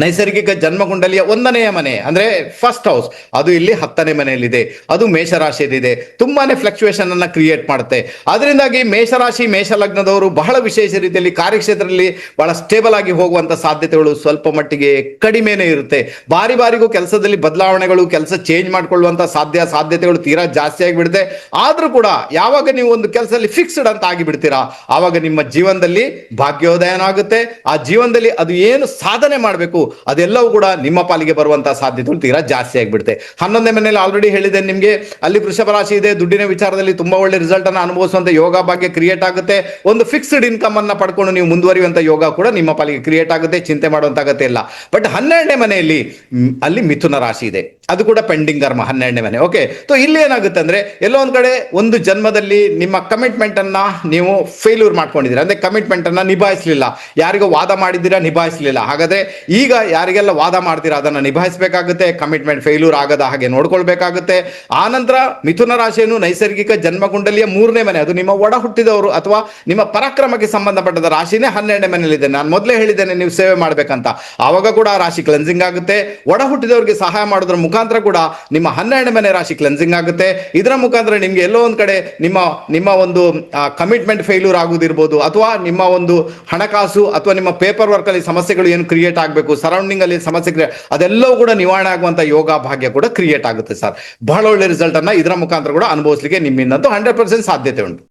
Speaker 1: ನೈಸರ್ಗಿಕ ಜನ್ಮಕುಂಡಲಿಯ ಒಂದನೆಯ ಮನೆ, ಅಂದ್ರೆ ಫಸ್ಟ್ ಹೌಸ್ ಅದು ಇಲ್ಲಿ ಹತ್ತನೇ ಮನೆಯಲ್ಲಿದೆ. ಅದು ಮೇಷರಾಶಿಯಲ್ಲಿದೆ. ತುಂಬಾನೇ ಫ್ಲಕ್ಚುಯೇಷನ್ ಅನ್ನ ಕ್ರಿಯೇಟ್ ಮಾಡುತ್ತೆ. ಅದರಿಂದಾಗಿ ಮೇಷರಾಶಿ, ಮೇಷಲಗ್ನದವರು ಬಹಳ ವಿಶೇಷ ರೀತಿಯಲ್ಲಿ ಕಾರ್ಯಕ್ಷೇತ್ರದಲ್ಲಿ ಬಹಳ ಸ್ಟೇಬಲ್ ಆಗಿ ಹೋಗುವಂತ ಸಾಧ್ಯತೆಗಳು ಸ್ವಲ್ಪ ಮಟ್ಟಿಗೆ ಕಡಿಮೆನೇ ಇರುತ್ತೆ. ಬಾರಿ ಬಾರಿಗೂ ಕೆಲಸದಲ್ಲಿ ಬದಲಾವಣೆಗಳು, ಕೆಲಸ ಚೇಂಜ್ ಮಾಡ್ಕೊಳ್ಳುವಂತ ಸಾಧ್ಯ, ಸಾಧ್ಯತೆಗಳು ತೀರಾ ಜಾಸ್ತಿ ಆಗಿಬಿಡುತ್ತೆ. ಆದ್ರೂ ಕೂಡ ಯಾವಾಗ ನೀವು ಒಂದು ಕೆಲಸದಲ್ಲಿ ಫಿಕ್ಸ್ಡ್ ಅಂತ ಆಗಿಬಿಡ್ತೀರಾ, ಆವಾಗ ನಿಮ್ಮ ಜೀವನದಲ್ಲಿ ಭಾಗ್ಯೋದಯನಾಗುತ್ತೆ. ಆ ಜೀವನದಲ್ಲಿ ಅದು ಏನು ಸಾಧನೆ ಮಾಡಬೇಕು ಅದೆಲ್ಲವೂ ಕೂಡ ನಿಮ್ಮ ಪಾಲಿಗೆ ಬರುವಂತಹ ಸಾಧ್ಯತೆಗಳು ತೀರಾ ಜಾಸ್ತಿ ಆಗಿಬಿಡುತ್ತೆ. ಹನ್ನೊಂದನೇ ಮನೆಯಲ್ಲಿ ಆಲ್ರೆಡಿ ಹೇಳಿದೆ ನಿಮಗೆ, ಅಲ್ಲಿ ವೃಷಭ ರಾಶಿ ಇದೆ, ದುಡ್ಡಿನ ವಿಚಾರದಲ್ಲಿ ತುಂಬಾ ಒಳ್ಳೆ ರಿಸಲ್ಟ್ ಅನ್ನು ಅನುಭವಿಸುವಂತ ಯೋಗ ಭಾಗ್ಯ ಕ್ರಿಯೇಟ್ ಆಗುತ್ತೆ. ಒಂದು ಫಿಕ್ಸ್ಡ್ ಇನ್ಕಮ್ ಅನ್ನ ಪಡ್ಕೊಂಡು ನೀವು ಮುಂದುವರಿಯುವಂತ ಯೋಗ ಕೂಡ ನಿಮ್ಮ ಪಾಲಿಗೆ ಕ್ರಿಯೇಟ್ ಆಗುತ್ತೆ, ಚಿಂತೆ ಮಾಡುವಂತ ಅಗತ್ಯ ಇಲ್ಲ. ಬಟ್ ಹನ್ನೆರಡನೇ ಮನೆಯಲ್ಲಿ ಅಲ್ಲಿ ಮಿಥುನ ರಾಶಿ ಇದೆ. ಅದು ಕೂಡ ಪೆಂಡಿಂಗ್ ಧರ್ಮ, ಹನ್ನೆರಡನೇ ಮನೆ. ಓಕೆ ಸೊ ಇಲ್ಲಿ ಏನಾಗುತ್ತೆ ಅಂದ್ರೆ, ಎಲ್ಲೋ ಒಂದ್ ಕಡೆ ಒಂದು ಜನ್ಮದಲ್ಲಿ ನಿಮ್ಮ ಕಮಿಟ್ಮೆಂಟ್ ಅನ್ನ ನೀವು ಫೇಲ್ಯೂರ್ ಮಾಡ್ಕೊಂಡಿದ್ದೀರಾ. ಅಂದ್ರೆ ಕಮಿಟ್ಮೆಂಟ್ ಅನ್ನ ನಿಭಾಯಿಸಲಿಲ್ಲ. ಯಾರಿಗೋ ವಾದ ಮಾಡಿದ್ದೀರಾ, ನಿಭಾಯಿಸಲಿಲ್ಲ. ಹಾಗಾದ್ರೆ ಈಗ ಯಾರಿಗೆಲ್ಲ ವಾದ ಮಾಡ್ತೀರಾ ಅದನ್ನ ನಿಭಾಯಿಸಬೇಕಾಗುತ್ತೆ ಕಮಿಟ್ಮೆಂಟ್ ಫೇಲ್ಯೂರ್ ಆಗದ ಹಾಗೆ ನೋಡ್ಕೊಳ್ಬೇಕಾಗುತ್ತೆ. ಆನಂತರ ಮಿಥುನ ರಾಶಿಯನ್ನು ನೈಸರ್ಗಿಕ ಜನ್ಮಕುಂಡಲಿಯ ಮೂರನೇ ಮನೆ, ಅದು ನಿಮ್ಮ ಒಡ ಹುಟ್ಟಿದವರು ಅಥವಾ ನಿಮ್ಮ ಪರಾಕ್ರಮಕ್ಕೆ ಸಂಬಂಧಪಟ್ಟದ ರಾಶಿನೇ ಹನ್ನೆರಡನೇ ಮನೆಯಲ್ಲಿದೆ. ನಾನು ಮೊದಲೇ ಹೇಳಿದ್ದೇನೆ, ನೀವು ಸೇವೆ ಮಾಡಬೇಕಂತ. ಆವಾಗ ಕೂಡ ಆ ರಾಶಿ ಕ್ಲೆನ್ಸಿಂಗ್ ಆಗುತ್ತೆ. ಒಡ ಹುಟ್ಟಿದವರಿಗೆ ಸಹಾಯ ಮಾಡೋದ್ರ ಮುಖಾಂತರ ಕೂಡ ನಿಮ್ಮ ಹನ್ನೆರಡನೇ ಮನೆ ರಾಶಿ ಕ್ಲೆನ್ಸಿಂಗ್ ಆಗುತ್ತೆ. ಇದರ ಮುಖಾಂತರ ನಿಮ್ಗೆ ಎಲ್ಲೋ ಒಂದ್ ಕಡೆ ನಿಮ್ಮ ನಿಮ್ಮ ಒಂದು ಕಮಿಟ್ಮೆಂಟ್ ಫೇಲ್ಯೂರ್ ಆಗುದಿರ್ಬೋದು ಅಥವಾ ನಿಮ್ಮ ಒಂದು ಹಣಕಾಸು ಅಥವಾ ನಿಮ್ಮ ಪೇಪರ್ ವರ್ಕ್ ಅಲ್ಲಿ ಸಮಸ್ಯೆಗಳು ಏನು ಕ್ರಿಯೇಟ್ ಆಗಬೇಕು ಸರೌಂಡಿಂಗ್ ಅಲ್ಲಿ ಸಮಸ್ಯೆ ಅದೆಲ್ಲವೂ ಕೂಡ ನಿವಾರಣೆ ಆಗುವಂತ ಯೋಗ ಭಾಗ್ಯ ಕೂಡ ಕ್ರಿಯೇಟ್ ಆಗುತ್ತೆ ಸರ್ ಬಹಳ ಒಳ್ಳೆ ರಿಸಲ್ಟ್ ಅನ್ನ ಇದರ ಮುಖಾಂತರ ಕೂಡ ಅನುಭವಿಸಲಿಕ್ಕೆ ನಿಮ್ಮಿಂದಂತೂ ಹಂಡ್ರೆಡ್ ಪರ್ಸೆಂಟ್ ಸಾಧ್ಯತೆ ಉಂಟು.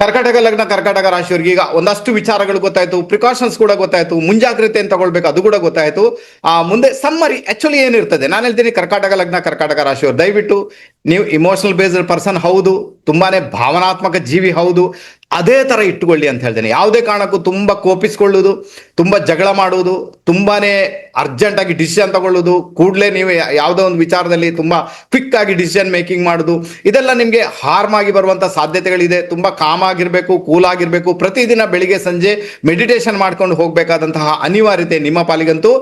Speaker 1: ಕರ್ಕಾಟಕ ಲಗ್ನ, ಕರ್ಕಾಟಕ ರಾಶಿಯವರಿಗೆ ಈಗ ಒಂದಷ್ಟು ವಿಚಾರಗಳು ಗೊತ್ತಾಯ್ತು ಪ್ರಿಕಾಷನ್ಸ್ ಕೂಡ ಗೊತ್ತಾಯ್ತು, ಮುಂಜಾಗ್ರತೆಯನ್ನು ತಗೊಳ್ಬೇಕು, ಅದು ಕೂಡ ಗೊತ್ತಾಯ್ತು. ಆ, ಮುಂದೆ ಸಮ್ಮರಿ ಆಕ್ಚುಲಿ ಏನಿರ್ತದೆ? ನಾನು ಹೇಳ್ತೀನಿ ಕರ್ಕಾಟಕ ಲಗ್ನ, ಕರ್ಕಾಟಕ ರಾಶಿಯವರು ದಯವಿಟ್ಟು ನೀವು ಇಮೋಷನಲ್ ಬೇಸ್ಡ್ ಪರ್ಸನ್ ಹೌದು, ತುಂಬಾನೇ ಭಾವನಾತ್ಮಕ ಜೀವಿ ಹೌದು. ಅದೇ ತರ ಇಟ್ಟುಕೊಳ್ಳಿ ಅಂತ ಹೇಳ್ತೇನೆ. ಯಾವುದೇ ಕಾರಣಕ್ಕೂ ತುಂಬಾ ಕೋಪಿಸ್ಕೊಳ್ಳೋದು ತುಂಬಾ ಜಗಳ ಮಾಡುವುದು, ತುಂಬಾನೇ ಅರ್ಜೆಂಟ್ ಆಗಿ ಡಿಸಿಷನ್ ತಗೊಳ್ಳುವುದು, ಕೂಡಲೇ ನೀವು ಯಾವುದೋ ಒಂದು ವಿಚಾರದಲ್ಲಿ ತುಂಬಾ ಕ್ವಿಕ್ ಆಗಿ ಡಿಸಿಷನ್ ಮೇಕಿಂಗ್ ಮಾಡುದು ಇದೆಲ್ಲ ನಿಮ್ಗೆ ಹಾರ್ಮ್ ಆಗಿ ಬರುವಂತ ಸಾಧ್ಯತೆಗಳಿದೆ. ತುಂಬಾ ಕಾಮ್ ಆಗಿರ್ಬೇಕು ಕೂಲ್ ಆಗಿರ್ಬೇಕು. ಪ್ರತಿದಿನ ಬೆಳಿಗ್ಗೆ ಸಂಜೆ ಮೆಡಿಟೇಷನ್ ಮಾಡ್ಕೊಂಡು ಹೋಗ್ಬೇಕಾದಂತಹ ಅನಿವಾರ್ಯತೆ ನಿಮ್ಮ ಪಾಲಿಗಂತೂ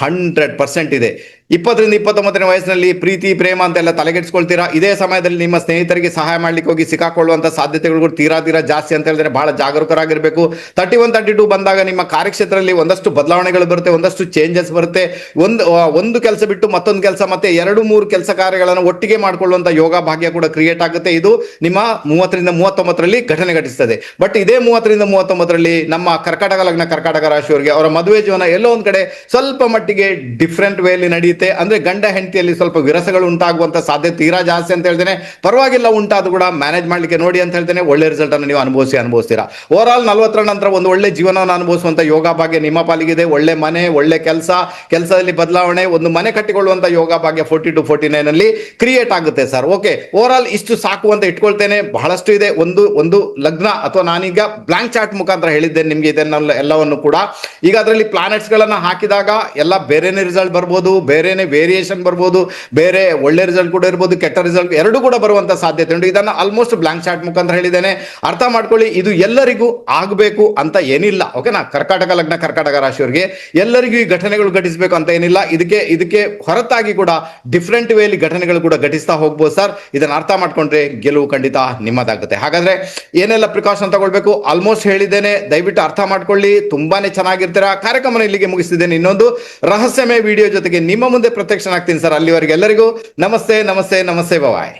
Speaker 1: ಹಂಡ್ರೆಡ್ ಪರ್ಸೆಂಟ್ ಇದೆ. ಇಪ್ಪತ್ತರಿಂದ ಇಪ್ಪತ್ತೊಂಬತ್ತನೇ ವಯಸ್ಸಿನಲ್ಲಿ ಪ್ರೀತಿ, ಪ್ರೇಮ ಅಂತೆಲ್ಲ ತಲೆಗೆಡ್ಸ್ಕೊಳ್ತೀರಾ? ಇದೇ ಸಮಯದಲ್ಲಿ ನಿಮ್ಮ ಸ್ನೇಹಿತರಿಗೆ ಸಹಾಯ ಮಾಡ್ಲಿಕ್ಕೆ ಹೋಗಿ ಸಿಕ್ಕಾಕೊಳ್ಳುವಂತ ಸಾಧ್ಯತೆಗಳು ತೀರಾ ತೀರಾ ಜಾಸ್ತಿ ಅಂತ ಹೇಳಿದ್ರೆ ಬಹಳ ಜಾಗರೂಕರಾಗಿರಬೇಕು. ತರ್ಟಿ ಒನ್ ತರ್ಟಿ ಟು ಬಂದಾಗ ನಿಮ್ಮ ಕಾರ್ಯಕ್ಷೇತ್ರದಲ್ಲಿ ಒಂದಷ್ಟು ಬದಲಾವಣೆಗಳು ಬರುತ್ತೆ, ಒಂದಷ್ಟು ಚೇಂಜಸ್ ಬರುತ್ತೆ. ಒಂದು ಒಂದು ಕೆಲಸ ಬಿಟ್ಟು ಮತ್ತೊಂದು ಕೆಲಸ ಮತ್ತೆ ಎರಡು, ಮೂರು ಕೆಲಸ ಕಾರ್ಯಗಳನ್ನು ಒಟ್ಟಿಗೆ ಮಾಡಿಕೊಳ್ಳುವಂತ ಯೋಗ ಭಾಗ್ಯ ಕೂಡ ಕ್ರಿಯೇಟ್ ಆಗುತ್ತೆ. ಇದು ನಿಮ್ಮ ಮೂವತ್ತರಿಂದ ಮೂವತ್ತೊಂಬತ್ತರಲ್ಲಿ ಘಟನೆ ಘಟಿಸ್ತದೆ. ಬಟ್ ಇದೇ ಮೂವತ್ತರಿಂದ ಮೂವತ್ತೊಂಬತ್ತರಲ್ಲಿ ನಮ್ಮ ಕರ್ಕಾಟಕ ಲಗ್ನ ಕರ್ಕಾಟಕ ರಾಶಿಯವರಿಗೆ ಅವರ ಮದುವೆ ಜೀವನ ಎಲ್ಲೋ ಒಂದು ಕಡೆ ಸ್ವಲ್ಪ ಮಟ್ಟಿಗೆ ಡಿಫ್ರೆಂಟ್ ವೇಲಿ ನಡೀತಾ ನಡೀತೆ ಅಂದ್ರೆ ಗಂಡ ಹೆಂಡತಿಯಲ್ಲಿ ಸ್ವಲ್ಪ ವಿರಸಗಳು ಉಂಟಾಗುವಂತ ಸಾಧ್ಯತೆ ತೀರಾ ಜಾಸ್ತಿ ಅಂತ ಹೇಳ್ತೇನೆ. ಪರವಾಗಿಲ್ಲ, ಉಂಟಾದ್ರು ಕೂಡ ಮ್ಯಾನೇಜ್ ಮಾಡ್ಲಿಕ್ಕೆ ನೋಡಿ ಅಂತ ಹೇಳ್ತೇನೆ. ಒಳ್ಳೆ ರಿಸಲ್ಟ್ ಅನ್ನು ನೀವು ಅನುಭವಿಸಿ, ಅನುಭವಿಸ್ತೀರಾ? ಓವರ್ ಆಲ್ ನಲವತ್ತರ ನಂತರ ಒಂದು ಒಳ್ಳೆ ಜೀವನವನ್ನು ಅನುಭವಿಸುವಂತ ಯೋಗ ಭಾಗ್ಯ ನಿಮ್ಮ ಪಾಲಿಗಿದೆ. ಒಳ್ಳೆ ಮನೆ, ಒಳ್ಳೆ ಕೆಲಸ, ಕೆಲಸದಲ್ಲಿ ಬದಲಾವಣೆ, ಒಂದು ಮನೆ ಕಟ್ಟಿಕೊಳ್ಳುವಂತ ಯೋಗ ಭಾಗ್ಯ ಫೋರ್ಟಿ ಟು ಫೋರ್ಟಿ ನೈನ್ ಅಲ್ಲಿ ಕ್ರಿಯೇಟ್ ಆಗುತ್ತೆ ಸರ್ ಓಕೆ ಓವರ್ ಆಲ್ ಇಷ್ಟು ಸಾಕು ಅಂತ ಇಟ್ಕೊಳ್ತೇನೆ. ಬಹಳಷ್ಟು ಇದೆ. ಒಂದು ಒಂದು ಲಗ್ನ ಅಥವಾ ನಾನೀಗ ಬ್ಲಾಂಕ್ ಚಾರ್ಟ್ ಮುಖಾಂತರ ಹೇಳಿದ್ದೇನೆ ನಿಮ್ಗೆ ಇದನ್ನೆಲ್ಲ ಎಲ್ಲವನ್ನು ಕೂಡ. ಈಗ ಅದರಲ್ಲಿ ಪ್ಲಾನೆಟ್ಸ್ ಗಳನ್ನ ಹಾಕಿದಾಗ ಎಲ್ಲ ಬೇರೆನೇ ರಿಸಲ್ಟ್ ಬರ್ಬೋದು ಬೇರೆನೆ ವೇರಿಯೇಷನ್ ಬರ್ಬೋದು, ಬೇರೆ ಒಳ್ಳೆ ರಿಸಲ್ಟ್ ಕೂಡ ಇರ್ಬೋದು, ಕೆಟ್ಟ ರಿಸಲ್ಟ್ ಎರಡು ಕೂಡ ಬರುವಂತ ಸಾಧ್ಯತೆ ಉಂಟು. ಇದನ್ನ ಆಲ್ಮೋಸ್ಟ್ ಬ್ಲಾಂಕ್ ಚಾರ್ಟ್ ಮುಖಾಂತರ ಹೇಳಿದ್ದೇನೆ. ಅರ್ಥ ಮಾಡ್ಕೊಳ್ಳಿ, ಇದು ಎಲ್ಲರಿಗೂ ಆಗಬೇಕು ಅಂತ ಏನಿಲ್ಲ. ಓಕೆನಾ ಕರ್ಕಾಟಕ ಲಗ್ನ ಕರ್ಕಾಟಕ ರಾಶಿಯವರಿಗೆ ಎಲ್ಲರಿಗೂ ಈ ಘಟನೆಗಳು ಘಟಿಸಬೇಕು ಅಂತ ಏನಿಲ್ಲ. ಇದಕ್ಕೆ ಇದಕ್ಕೆ ಹೊರತಾಗಿ ಕೂಡ ಡಿಫ್ರೆಂಟ್ ವೇಲಿ ಘಟನೆಗಳು ಕೂಡ ಘಟಿಸ್ತಾ ಹೋಗ್ಬೋದು ಸರ್ ಇದನ್ನ ಅರ್ಥ ಮಾಡ್ಕೊಂಡ್ರೆ ಗೆಲುವು ಖಂಡಿತ ನಿಮ್ಮದಾಗುತ್ತೆ. ಹಾಗಾದ್ರೆ ಏನೆಲ್ಲ ಪ್ರಿಕಾಷನ್ ತಗೊಳ್ಬೇಕು? ಆಲ್ಮೋಸ್ಟ್ ಹೇಳಿದ್ದೇನೆ. ದಯವಿಟ್ಟು ಅರ್ಥ ಮಾಡ್ಕೊಳ್ಳಿ. ತುಂಬಾನೇ ಚೆನ್ನಾಗಿರ್ತೀರಾ? ಕಾರ್ಯಕ್ರಮ ಇಲ್ಲಿಗೆ ಮುಗಿಸ್ತಿದ್ದೇನೆ. ಇನ್ನೊಂದು ರಹಸ್ಯಮಯ ವಿಡಿಯೋ ಜೊತೆಗೆ ನಿಮ್ಮ ಮುಂದೆ ಪ್ರತ್ಯಕ್ಷನಾಗ್ತೀನಿ ಸರ್. ಅಲ್ಲಿವರೆಗೆ ಎಲ್ಲರಿಗೂ ನಮಸ್ತೆ ನಮಸ್ತೆ ನಮಸ್ತೆ ಬಾಯ್